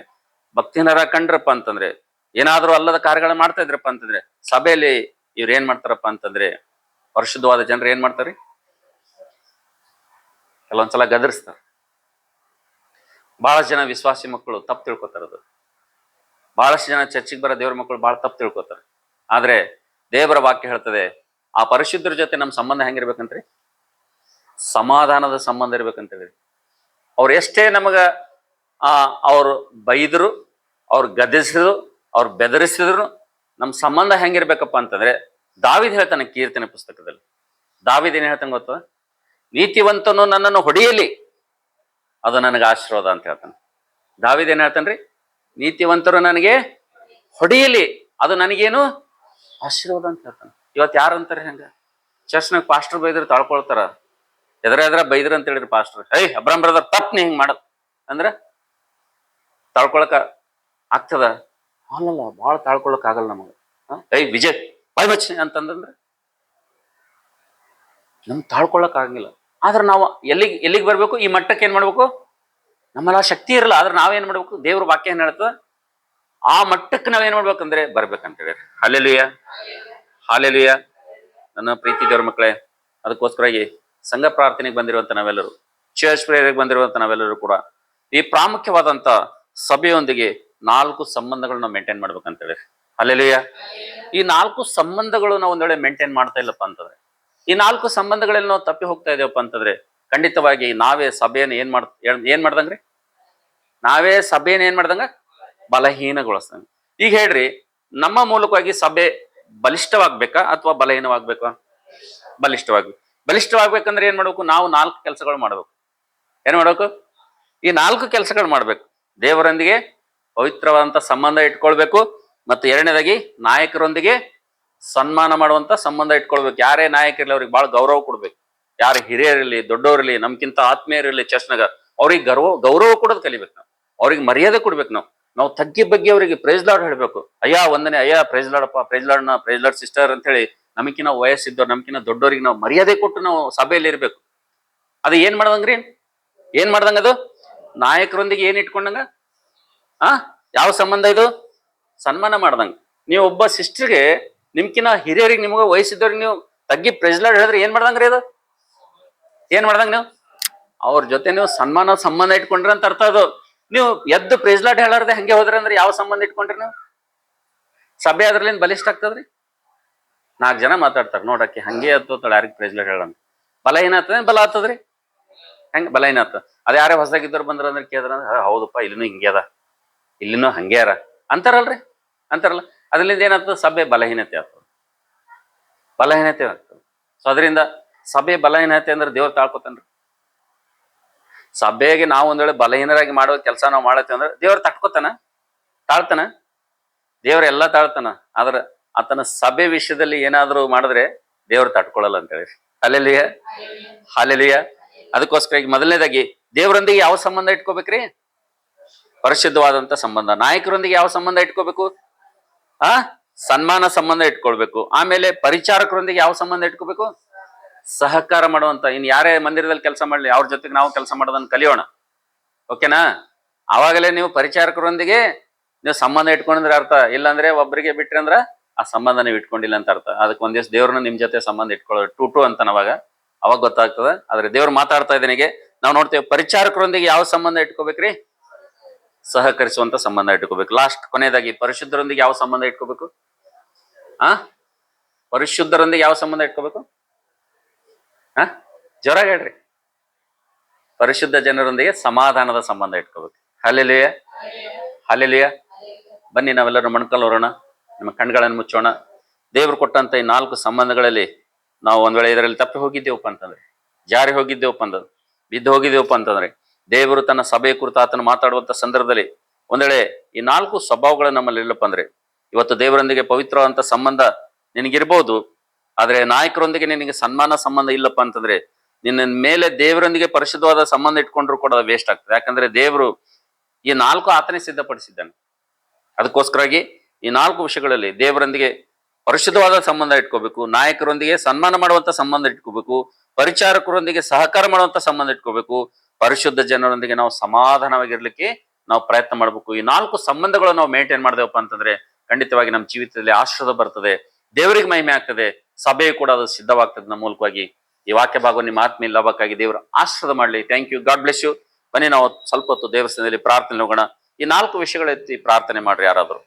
ಭಕ್ತಿನರ ಕಂಡ್ರಪ್ಪ ಅಂತಂದ್ರೆ, ಏನಾದರೂ ಅಲ್ಲದ ಕಾರ್ಯಗಳನ್ನ ಮಾಡ್ತಾ ಇದ್ರಪ್ಪ ಅಂತಂದ್ರೆ, ಸಭೆಯಲ್ಲಿ ಇವ್ರು ಏನ್ ಮಾಡ್ತಾರಪ್ಪ ಅಂತಂದ್ರೆ ಪರಿಶುದ್ಧವಾದ ಜನರು ಏನ್ ಮಾಡ್ತಾರೆ? ಕೆಲವೊಂದ್ಸಲ ಗದರಿಸ್ತಾರೆ. ಬಹಳಷ್ಟು ಜನ ವಿಶ್ವಾಸಿ ಮಕ್ಕಳು ತಪ್ಪು ತಿಳ್ಕೊತಾರದು ಬಹಳಷ್ಟು ಜನ ಚರ್ಚಿಗೆ ಬರೋ ದೇವ್ರ ಮಕ್ಕಳು ಬಹಳ ತಪ್ಪು ತಿಳ್ಕೊತಾರೆ. ಆದ್ರೆ ದೇವರ ವಾಕ್ಯ ಹೇಳ್ತದೆ, ಆ ಪರಿಶುದ್ಧರ ಜೊತೆ ನಮ್ಮ ಸಂಬಂಧ ಹೆಂಗಿರ್ಬೇಕಂತ್ರಿ? ಸಮಾಧಾನದ ಸಂಬಂಧ ಇರ್ಬೇಕಂತೇಳಿ ಅವ್ರು ಎಷ್ಟೇ ನಮಗ, ಆ, ಅವ್ರು ಬೈದ್ರು, ಅವ್ರು ಗದರಿಸಿದ್ರು, ಅವ್ರು ಬೆದರಿಸಿದ್ರು, ನಮ್ಮ ಸಂಬಂಧ ಹೆಂಗಿರ್ಬೇಕಪ್ಪ ಅಂತಂದ್ರೆ ದಾವಿದ್ ಹೇಳ್ತಾನೆ ಕೀರ್ತನೆ ಪುಸ್ತಕದಲ್ಲಿ. ದಾವಿದ್ ಏನ್ ಹೇಳ್ತಾನೆ ಗೊತ್ತ? ನೀತಿವಂತನು ನನ್ನನ್ನು ಹೊಡೆಯಲಿ, ಅದು ನನಗೆ ಆಶೀರ್ವಾದ ಅಂತ ಹೇಳ್ತಾನೆ. ದಾವಿದ್ ಏನ್ ಹೇಳ್ತಾನ್ರಿ? ನೀತಿವಂತರು ನನಗೆ ಹೊಡೆಯಲಿ, ಅದು ನನಗೇನು? ಆಶೀರ್ವಾದ ಅಂತ ಹೇಳ್ತಾನೆ. ಇವತ್ತು ಯಾರು ಅಂತಾರೆ ಹಂಗ? ಚರ್ಚ್ನಾಗ ಪಾಸ್ಟರ್ ಬೈದ್ರೆ ತಾಳ್ಕೊಳ್ತಾರ. ಎದ್ರ ಎದ್ರ ಬೈದ್ರ ಅಂತ ಹೇಳಿದ್ರು ಪಾಸ್ಟರ್. ಐ ಅಬ್ರಾಮ್ ಬ್ರದರ್ ತಪ್ಪು ಹಿಂಗ್ ಮಾಡ ಅಂದ್ರ ತಾಳ್ಕೊಳಕ ಆಗ್ತದ? ಅಲ್ಲಲ್ಲ ಭಾಳ ತಾಳ್ಕೊಳಕ್ ಆಗಲ್ಲ ನಮಗೆ. ಐ ವಿಜಯ್ ಬಾಯ್ ಮಚ್ಚಿ ಅಂತಂದ್ರೆ ನಮ್ಗೆ ತಾಳ್ಕೊಳಕ್ ಆಗಂಗಿಲ್ಲ ಆದ್ರೆ ನಾವು ಎಲ್ಲಿಗೆ ಎಲ್ಲಿಗೆ ಬರಬೇಕು? ಈ ಮಟ್ಟಕ್ಕೆ ಏನ್ ಮಾಡ್ಬೇಕು? ನಮ್ಮಲ್ಲ ಶಕ್ತಿ ಇರಲ್ಲ, ಆದ್ರೆ ನಾವೇನ್ ಮಾಡ್ಬೇಕು? ದೇವ್ರ ವಾಕ್ಯ ಏನು ಹೇಳ್ತದೆ? ಆ ಮಟ್ಟಕ್ಕೆ ನಾವೇನ್ ಮಾಡ್ಬೇಕಂದ್ರೆ ಬರ್ಬೇಕಂತ ಹೇಳಿ ಹಾಲೆಲುಯ್ಯ ಹಾಲೆಲುಯ್ಯ ನನ್ನ ಪ್ರೀತಿ ದೇವ್ರ ಮಕ್ಕಳೇ ಅದಕ್ಕೋಸ್ಕರಾಗಿ ಸಂಘ ಪ್ರಾರ್ಥನೆಗೆ ಬಂದಿರುವಂತ ನಾವೆಲ್ಲರೂ ಚರ್ಚ್ ಪ್ರೇಯರ್ಗೆ ಬಂದಿರುವಂತ ನಾವೆಲ್ಲರೂ ಕೂಡ ಈ ಪ್ರಾಮುಖ್ಯವಾದಂತ ಸಭೆಯೊಂದಿಗೆ ನಾಲ್ಕು ಸಂಬಂಧಗಳನ್ನ ಮೇಂಟೈನ್ ಮಾಡ್ಬೇಕಂತ ಹೇಳಿ ಈ ನಾಲ್ಕು ಸಂಬಂಧಗಳು ನಾವು ಒಂದ್ ವೇಳೆ ಮೇಂಟೈನ್ ಮಾಡ್ತಾ ಇಲ್ಲಪ್ಪ ಅಂತಂದ್ರೆ. ಈ ನಾಲ್ಕು ಸಂಬಂಧಗಳಲ್ಲಿ ನಾವು ತಪ್ಪಿ ಹೋಗ್ತಾ ಇದೇವಪ್ಪ ಅಂತಂದ್ರೆ, ಖಂಡಿತವಾಗಿ ನಾವೇ ಸಭೆಯನ್ನು ಏನ್ ಮಾಡ್ ಏನ್ ಮಾಡ್ದಂಗ್ರಿ? ನಾವೇ ಸಭೆಯನ್ನು ಏನ್ ಮಾಡ್ದಂಗ? ಬಲಹೀನಗೊಳಿಸ್ದಂಗೆ. ಈಗ ಹೇಳ್ರಿ, ನಮ್ಮ ಮೂಲಕವಾಗಿ ಸಭೆ ಬಲಿಷ್ಠವಾಗ್ಬೇಕಾ ಅಥವಾ ಬಲಹೀನವಾಗ್ಬೇಕಾ? ಬಲಿಷ್ಠವಾಗ್ಬೇಕು ಬಲಿಷ್ಠವಾಗ್ಬೇಕಂದ್ರೆ ಏನ್ ಮಾಡ್ಬೇಕು? ನಾವು ನಾಲ್ಕು ಕೆಲಸಗಳು ಮಾಡ್ಬೇಕು. ಏನ್ ಮಾಡ್ಬೇಕು? ಈ ನಾಲ್ಕು ಕೆಲಸಗಳು ಮಾಡ್ಬೇಕು. ದೇವರೊಂದಿಗೆ ಪವಿತ್ರವಾದಂತ ಸಂಬಂಧ ಇಟ್ಕೊಳ್ಬೇಕು. ಮತ್ತು ಎರಡನೇದಾಗಿ ನಾಯಕರೊಂದಿಗೆ ಸನ್ಮಾನ ಮಾಡುವಂತ ಸಂಬಂಧ ಇಟ್ಕೊಳ್ಬೇಕು. ಯಾರೇ ನಾಯಕರಲ್ಲಿ ಅವ್ರಿಗೆ ಬಹಳ ಗೌರವ ಕೊಡ್ಬೇಕು. ಯಾರು ಹಿರಿಯರಿರಲಿ, ದೊಡ್ಡವರಿರಲಿ ನಮ್ಗಿಂತ ಆತ್ಮೀಯರಿರಲಿ ಚರ್ಚ್ನಾಗ ಅವ್ರಿಗೆ ಗೌರವ ಗೌರವ ಕೊಡೋದು ಕಲಿಬೇಕು ನಾವು. ಅವ್ರಿಗೆ ಮರ್ಯಾದೆ ಕೊಡ್ಬೇಕು ನಾವು. ನಾವು ತಗ್ಗಿ ಬಗ್ಗೆ ಅವರಿಗೆ ಪ್ರೈಸ್ ಲಾಡ್ ಹೇಳ್ಬೇಕು. ಅಯ್ಯ, ಒಂದನೇ, ಅಯ್ಯ ಪ್ರೈಸ್ ಲಾಡಪ್ಪ ಪ್ರೈಸ್ ಲಾಡ್ನ ಪ್ರೈಸ್ ಲಾಡ್ ಸಿಸ್ಟರ್ ಅಂತ ಹೇಳಿ ನಮಗಿನ ವಯಸ್ಸಿದ್ದವ್ರು ನಮಗಿನ ದೊಡ್ಡವರಿಗೆ ನಾವು ಮರ್ಯಾದೆ ಕೊಟ್ಟು ನಾವು ಸಭೆಯಲ್ಲಿ ಇರಬೇಕು. ಅದು ಏನ್ ಮಾಡ್ದಂಗ್ರಿ? ಏನ್ ಮಾಡ್ದಂಗ ಅದು? ನಾಯಕರೊಂದಿಗೆ ಏನ್ ಇಟ್ಕೊಂಡಂಗ? ಆ? ಯಾವ ಸಂಬಂಧ ಇದು? ಸನ್ಮಾನ ಮಾಡ್ದಂಗೆ. ನೀವು ಒಬ್ಬ ಸಿಸ್ಟರ್ಗೆ ನಿಮ್ಕಿನ್ನ ಹಿರಿಯರಿಗೆ ನಿಮ್ಗೆ ವಯಸ್ಸಿದ್ದವ್ರಿಗೆ ನೀವು ತಗ್ಗಿ ಪ್ರೆಜ್ಲಾಡ್ ಹೇಳಿದ್ರೆ ಏನ್ ಮಾಡ್ದಂಗ್ರಿ ಅದು? ಏನ್ ಮಾಡ್ದಂಗ ನೀವು? ಅವ್ರ ಜೊತೆ ನೀವು ಸನ್ಮಾನ ಸಂಬಂಧ ಇಟ್ಕೊಂಡ್ರಿ ಅಂತ ಅರ್ಥ ಅದು. ನೀವು ಎದ್ದು ಪ್ರೆಜ್ಲಾಡ್ ಹೇಳಾರ್ದೆ ಹಂಗೆ ಹೋದ್ರೆ ಅಂದ್ರೆ ಯಾವ ಸಂಬಂಧ ಇಟ್ಕೊಂಡ್ರಿ ನೀವು? ಸಭೆ ಅದ್ರಲ್ಲಿಂದ ಬಲಿಷ್ಠ ಆಗ್ತದ್ರಿ? ನಾಲ್ಕು ಜನ ಮಾತಾಡ್ತಾರೆ ನೋಡಕ್ಕೆ ಹಂಗೆ ಹತ್ತೋತಾಳೆ ಯಾರಿಗೆ ಪ್ರೆಜ್ಲಾಡ್ ಹೇಳಂತ ಬಲ ಏನಾಗ್ತದೆ ಬಲ ಆಗ್ತದ್ರಿ? ಹೆಂಗೆ ಬಲ ಏನಾಗ್ತದೆ ಅದ ಯಾರೇ ಹೊಸದಾಗಿದ್ದವ್ರು ಬಂದ್ರ ಅಂದ್ರೆ ಕೇಳಿದ್ರೆ ಅಂದ್ರೆ "ಹಾ, ಹೌದಪ್ಪ ಇಲ್ಲಿನೂ ಹಿಂಗೆ ಅದ. ಇಲ್ಲಿನೂ ಹಂಗೆ ಅರ. ಅಂತಾರಲ್ರಿ? ಅಂತಾರಲ್ಲ? ಅದರಿಂದ ಏನಾಗ್ತದೆ? ಸಭೆ ಬಲಹೀನತೆ ಆಗ್ತದೆ. ಬಲಹೀನತೆ ಆಗ್ತದೆ. ಸೊ ಅದರಿಂದ ಸಭೆ ಬಲಹೀನತೆ ಅಂದ್ರೆ ದೇವ್ರು ತಾಳ್ಕೊತಾನ್ರಿ. ಸಭೆಗೆ ನಾವು ಒಂದ್ ವೇಳೆ ಬಲಹೀನರಾಗಿ ಮಾಡೋ ಕೆಲಸ ನಾವು ಮಾಡತ್ತೇವೆ ಅಂದ್ರೆ ದೇವ್ರು ತಟ್ಕೋತಾನ? ತಾಳ್ತಾನ? ದೇವ್ರ ಎಲ್ಲ ತಾಳ್ತಾನ. ಆದ್ರೆ ಆತನ ಸಭೆ ವಿಷಯದಲ್ಲಿ ಏನಾದರೂ ಮಾಡಿದ್ರೆ ದೇವ್ರು ತಟ್ಕೊಳ್ಳಲ್ಲ ಅಂತ ಹೇಳಿ ಹಾಲೆಲಿಯ ಅದಕ್ಕೋಸ್ಕರ ಈಗ ಮೊದಲನೇದಾಗಿ ದೇವರೊಂದಿಗೆ ಯಾವ ಸಂಬಂಧ ಇಟ್ಕೋಬೇಕ್ರಿ? ಪರಿಶುದ್ಧವಾದಂತ ಸಂಬಂಧ. ನಾಯಕರೊಂದಿಗೆ ಯಾವ ಸಂಬಂಧ ಇಟ್ಕೋಬೇಕು? ಆ? ಸನ್ಮಾನ ಸಂಬಂಧ ಇಟ್ಕೊಳ್ಬೇಕು. ಆಮೇಲೆ ಪರಿಚಾರಕರೊಂದಿಗೆ ಯಾವ ಸಂಬಂಧ ಇಟ್ಕೋಬೇಕು ಸಹಕಾರ ಮಾಡುವಂತ. ಇನ್ ಯಾರೇ ಮಂದಿರದಲ್ಲಿ ಕೆಲಸ ಮಾಡಲಿ, ಅವ್ರ ಜೊತೆಗೆ ನಾವು ಕೆಲಸ ಮಾಡೋದನ್ನ ಕಲಿಯೋಣ. ಓಕೆನಾ? ಆವಾಗಲೇ ನೀವು ಪರಿಚಾರಕರೊಂದಿಗೆ ನೀವು ಸಂಬಂಧ ಇಟ್ಕೊಂಡ್ರೆ ಅರ್ಥ. ಇಲ್ಲಾಂದ್ರೆ ಒಬ್ಬರಿಗೆ ಬಿಟ್ರಿ ಅಂದ್ರ ಆ ಸಂಬಂಧ ನೀವು ಇಟ್ಕೊಂಡಿಲ್ಲ ಅಂತ ಅರ್ಥ. ಅದಕ್ಕೆ ಒಂದ್ ದಿವಸ ದೇವ್ರನ್ನ ನಿಮ್ ಜೊತೆ ಸಂಬಂಧ ಇಟ್ಕೊಳ್ಳೋ ಟು ಟು ಅಂತ ಅವಾಗ. ಅವಾಗ ಗೊತ್ತಾಗ್ತದೆ. ಆದ್ರೆ ದೇವ್ರು ಮಾತಾಡ್ತಾ ಇದ್ದನಿಗೆ ನಾವು ನೋಡ್ತೇವೆ, ಪರಿಚಾರಕರೊಂದಿಗೆ ಯಾವ ಸಂಬಂಧ ಇಟ್ಕೋಬೇಕ್ರಿ? ಸಹಕರಿಸುವಂತ ಸಂಬಂಧ ಇಟ್ಕೋಬೇಕು. ಲಾಸ್ಟ್ ಕೊನೆಯದಾಗಿ, ಪರಿಶುದ್ಧರೊಂದಿಗೆ ಯಾವ ಸಂಬಂಧ ಇಟ್ಕೋಬೇಕು? ಆ? ಪರಿಶುದ್ಧರೊಂದಿಗೆ ಯಾವ ಸಂಬಂಧ ಇಟ್ಕೋಬೇಕು? ಆ? ಜ್ವರ ಹೇಳ್ರಿ. ಪರಿಶುದ್ಧ ಜನರೊಂದಿಗೆ ಸಮಾಧಾನದ ಸಂಬಂಧ ಇಟ್ಕೋಬೇಕು. ಹಲೆಲಿಯ ಹಲೆಲಿಯ ಬನ್ನಿ ನಾವೆಲ್ಲರೂ ಮಣ್ಕಲ್ ಹೊರೋಣ ನಮ್ಮ ಕಣ್ಗಳನ್ನು ಮುಚ್ಚೋಣ. ದೇವ್ರು ಕೊಟ್ಟಂತ ಈ ನಾಲ್ಕು ಸಂಬಂಧಗಳಲ್ಲಿ ನಾವು ಒಂದ್ ವೇಳೆ ಇದರಲ್ಲಿ ತಪ್ಪಿ ಹೋಗಿದ್ದೇವಪ್ಪ ಅಂತಂದ್ರೆ, ಜಾರಿ ಹೋಗಿದ್ದೇವಪ್ಪ ಅಂತಂದ್ರೆ, ಬಿದ್ದು ಹೋಗಿದ್ದೇವಪ್ಪ ಅಂತಂದ್ರೆ ದೇವರು ತನ್ನ ಸಭೆಯ ಕುರಿತು ಆತನ ಮಾತಾಡುವಂತ ಸಂದರ್ಭದಲ್ಲಿ ಒಂದೇಳೆ ಈ ನಾಲ್ಕು ಸ್ವಭಾವಗಳು ನಮ್ಮಲ್ಲಿ ಇಲ್ಲಪ್ಪ ಅಂದ್ರೆ, ಇವತ್ತು ದೇವರೊಂದಿಗೆ ಪವಿತ್ರವಾದಂತ ಸಂಬಂಧ ನಿನಗಿರ್ಬೋದು, ಆದ್ರೆ ನಾಯಕರೊಂದಿಗೆ ನಿನಗೆ ಸನ್ಮಾನ ಸಂಬಂಧ ಇಲ್ಲಪ್ಪ ಅಂತಂದ್ರೆ, ನಿನ್ನ ಮೇಲೆ ದೇವರೊಂದಿಗೆ ಪರಿಶುದ್ಧವಾದ ಸಂಬಂಧ ಇಟ್ಕೊಂಡ್ರು ಕೂಡ ವೇಸ್ಟ್ ಆಗ್ತದೆ. ಯಾಕಂದ್ರೆ ದೇವರು ಈ ನಾಲ್ಕು ಆತನೇ ಸಿದ್ಧಪಡಿಸಿದ್ದಾನೆ. ಅದಕ್ಕೋಸ್ಕರಾಗಿ ಈ ನಾಲ್ಕು ವಿಷಯಗಳಲ್ಲಿ ದೇವರೊಂದಿಗೆ ಪರಿಶುದ್ಧವಾದ ಸಂಬಂಧ ಇಟ್ಕೋಬೇಕು, ನಾಯಕರೊಂದಿಗೆ ಸನ್ಮಾನ ಮಾಡುವಂತ ಸಂಬಂಧ ಇಟ್ಕೋಬೇಕು, ಪರಿಚಾರಕರೊಂದಿಗೆ ಸಹಕಾರ ಮಾಡುವಂತ ಸಂಬಂಧ ಇಟ್ಕೋಬೇಕು ಪರಿಶುದ್ಧ ಜನರೊಂದಿಗೆ ನಾವು ಸಮಾಧಾನವಾಗಿರ್ಲಿಕ್ಕೆ ನಾವು ಪ್ರಯತ್ನ ಮಾಡಬೇಕು. ಈ ನಾಲ್ಕು ಸಂಬಂಧಗಳು ನಾವು ಮೇಂಟೈನ್ ಮಾಡಿದೆವಪ್ಪ ಅಂತಂದ್ರೆ ಖಂಡಿತವಾಗಿ ನಮ್ಮ ಜೀವಿತದಲ್ಲಿ ಆಶ್ರದ ಬರ್ತದೆ, ದೇವರಿಗೆ ಮಹಿಮೆ ಆಗ್ತದೆ ಸಭೆ ಕೂಡ ಅದು ಸಿದ್ಧವಾಗ್ತದೆ ನಮ್ಮ ಮೂಲಕವಾಗಿ. ಈ ವಾಕ್ಯ ಭಾಗ ನಿಮ್ಮ ಆತ್ಮೀಯ ಲಾಭಕ್ಕಾಗಿ ದೇವರು ಆಶ್ರದ ಮಾಡಲಿ. Thank you God bless you ಬನ್ನಿ ನಾವು ಸ್ವಲ್ಪ ಹೊತ್ತು ದೇವಸ್ಥಾನದಲ್ಲಿ ಪ್ರಾರ್ಥನೆ ಹೋಗೋಣ. ಈ ನಾಲ್ಕು ವಿಷಯಗಳ ಎತ್ತಿ ಪ್ರಾರ್ಥನೆ ಮಾಡ್ರಿ ಯಾರಾದ್ರು.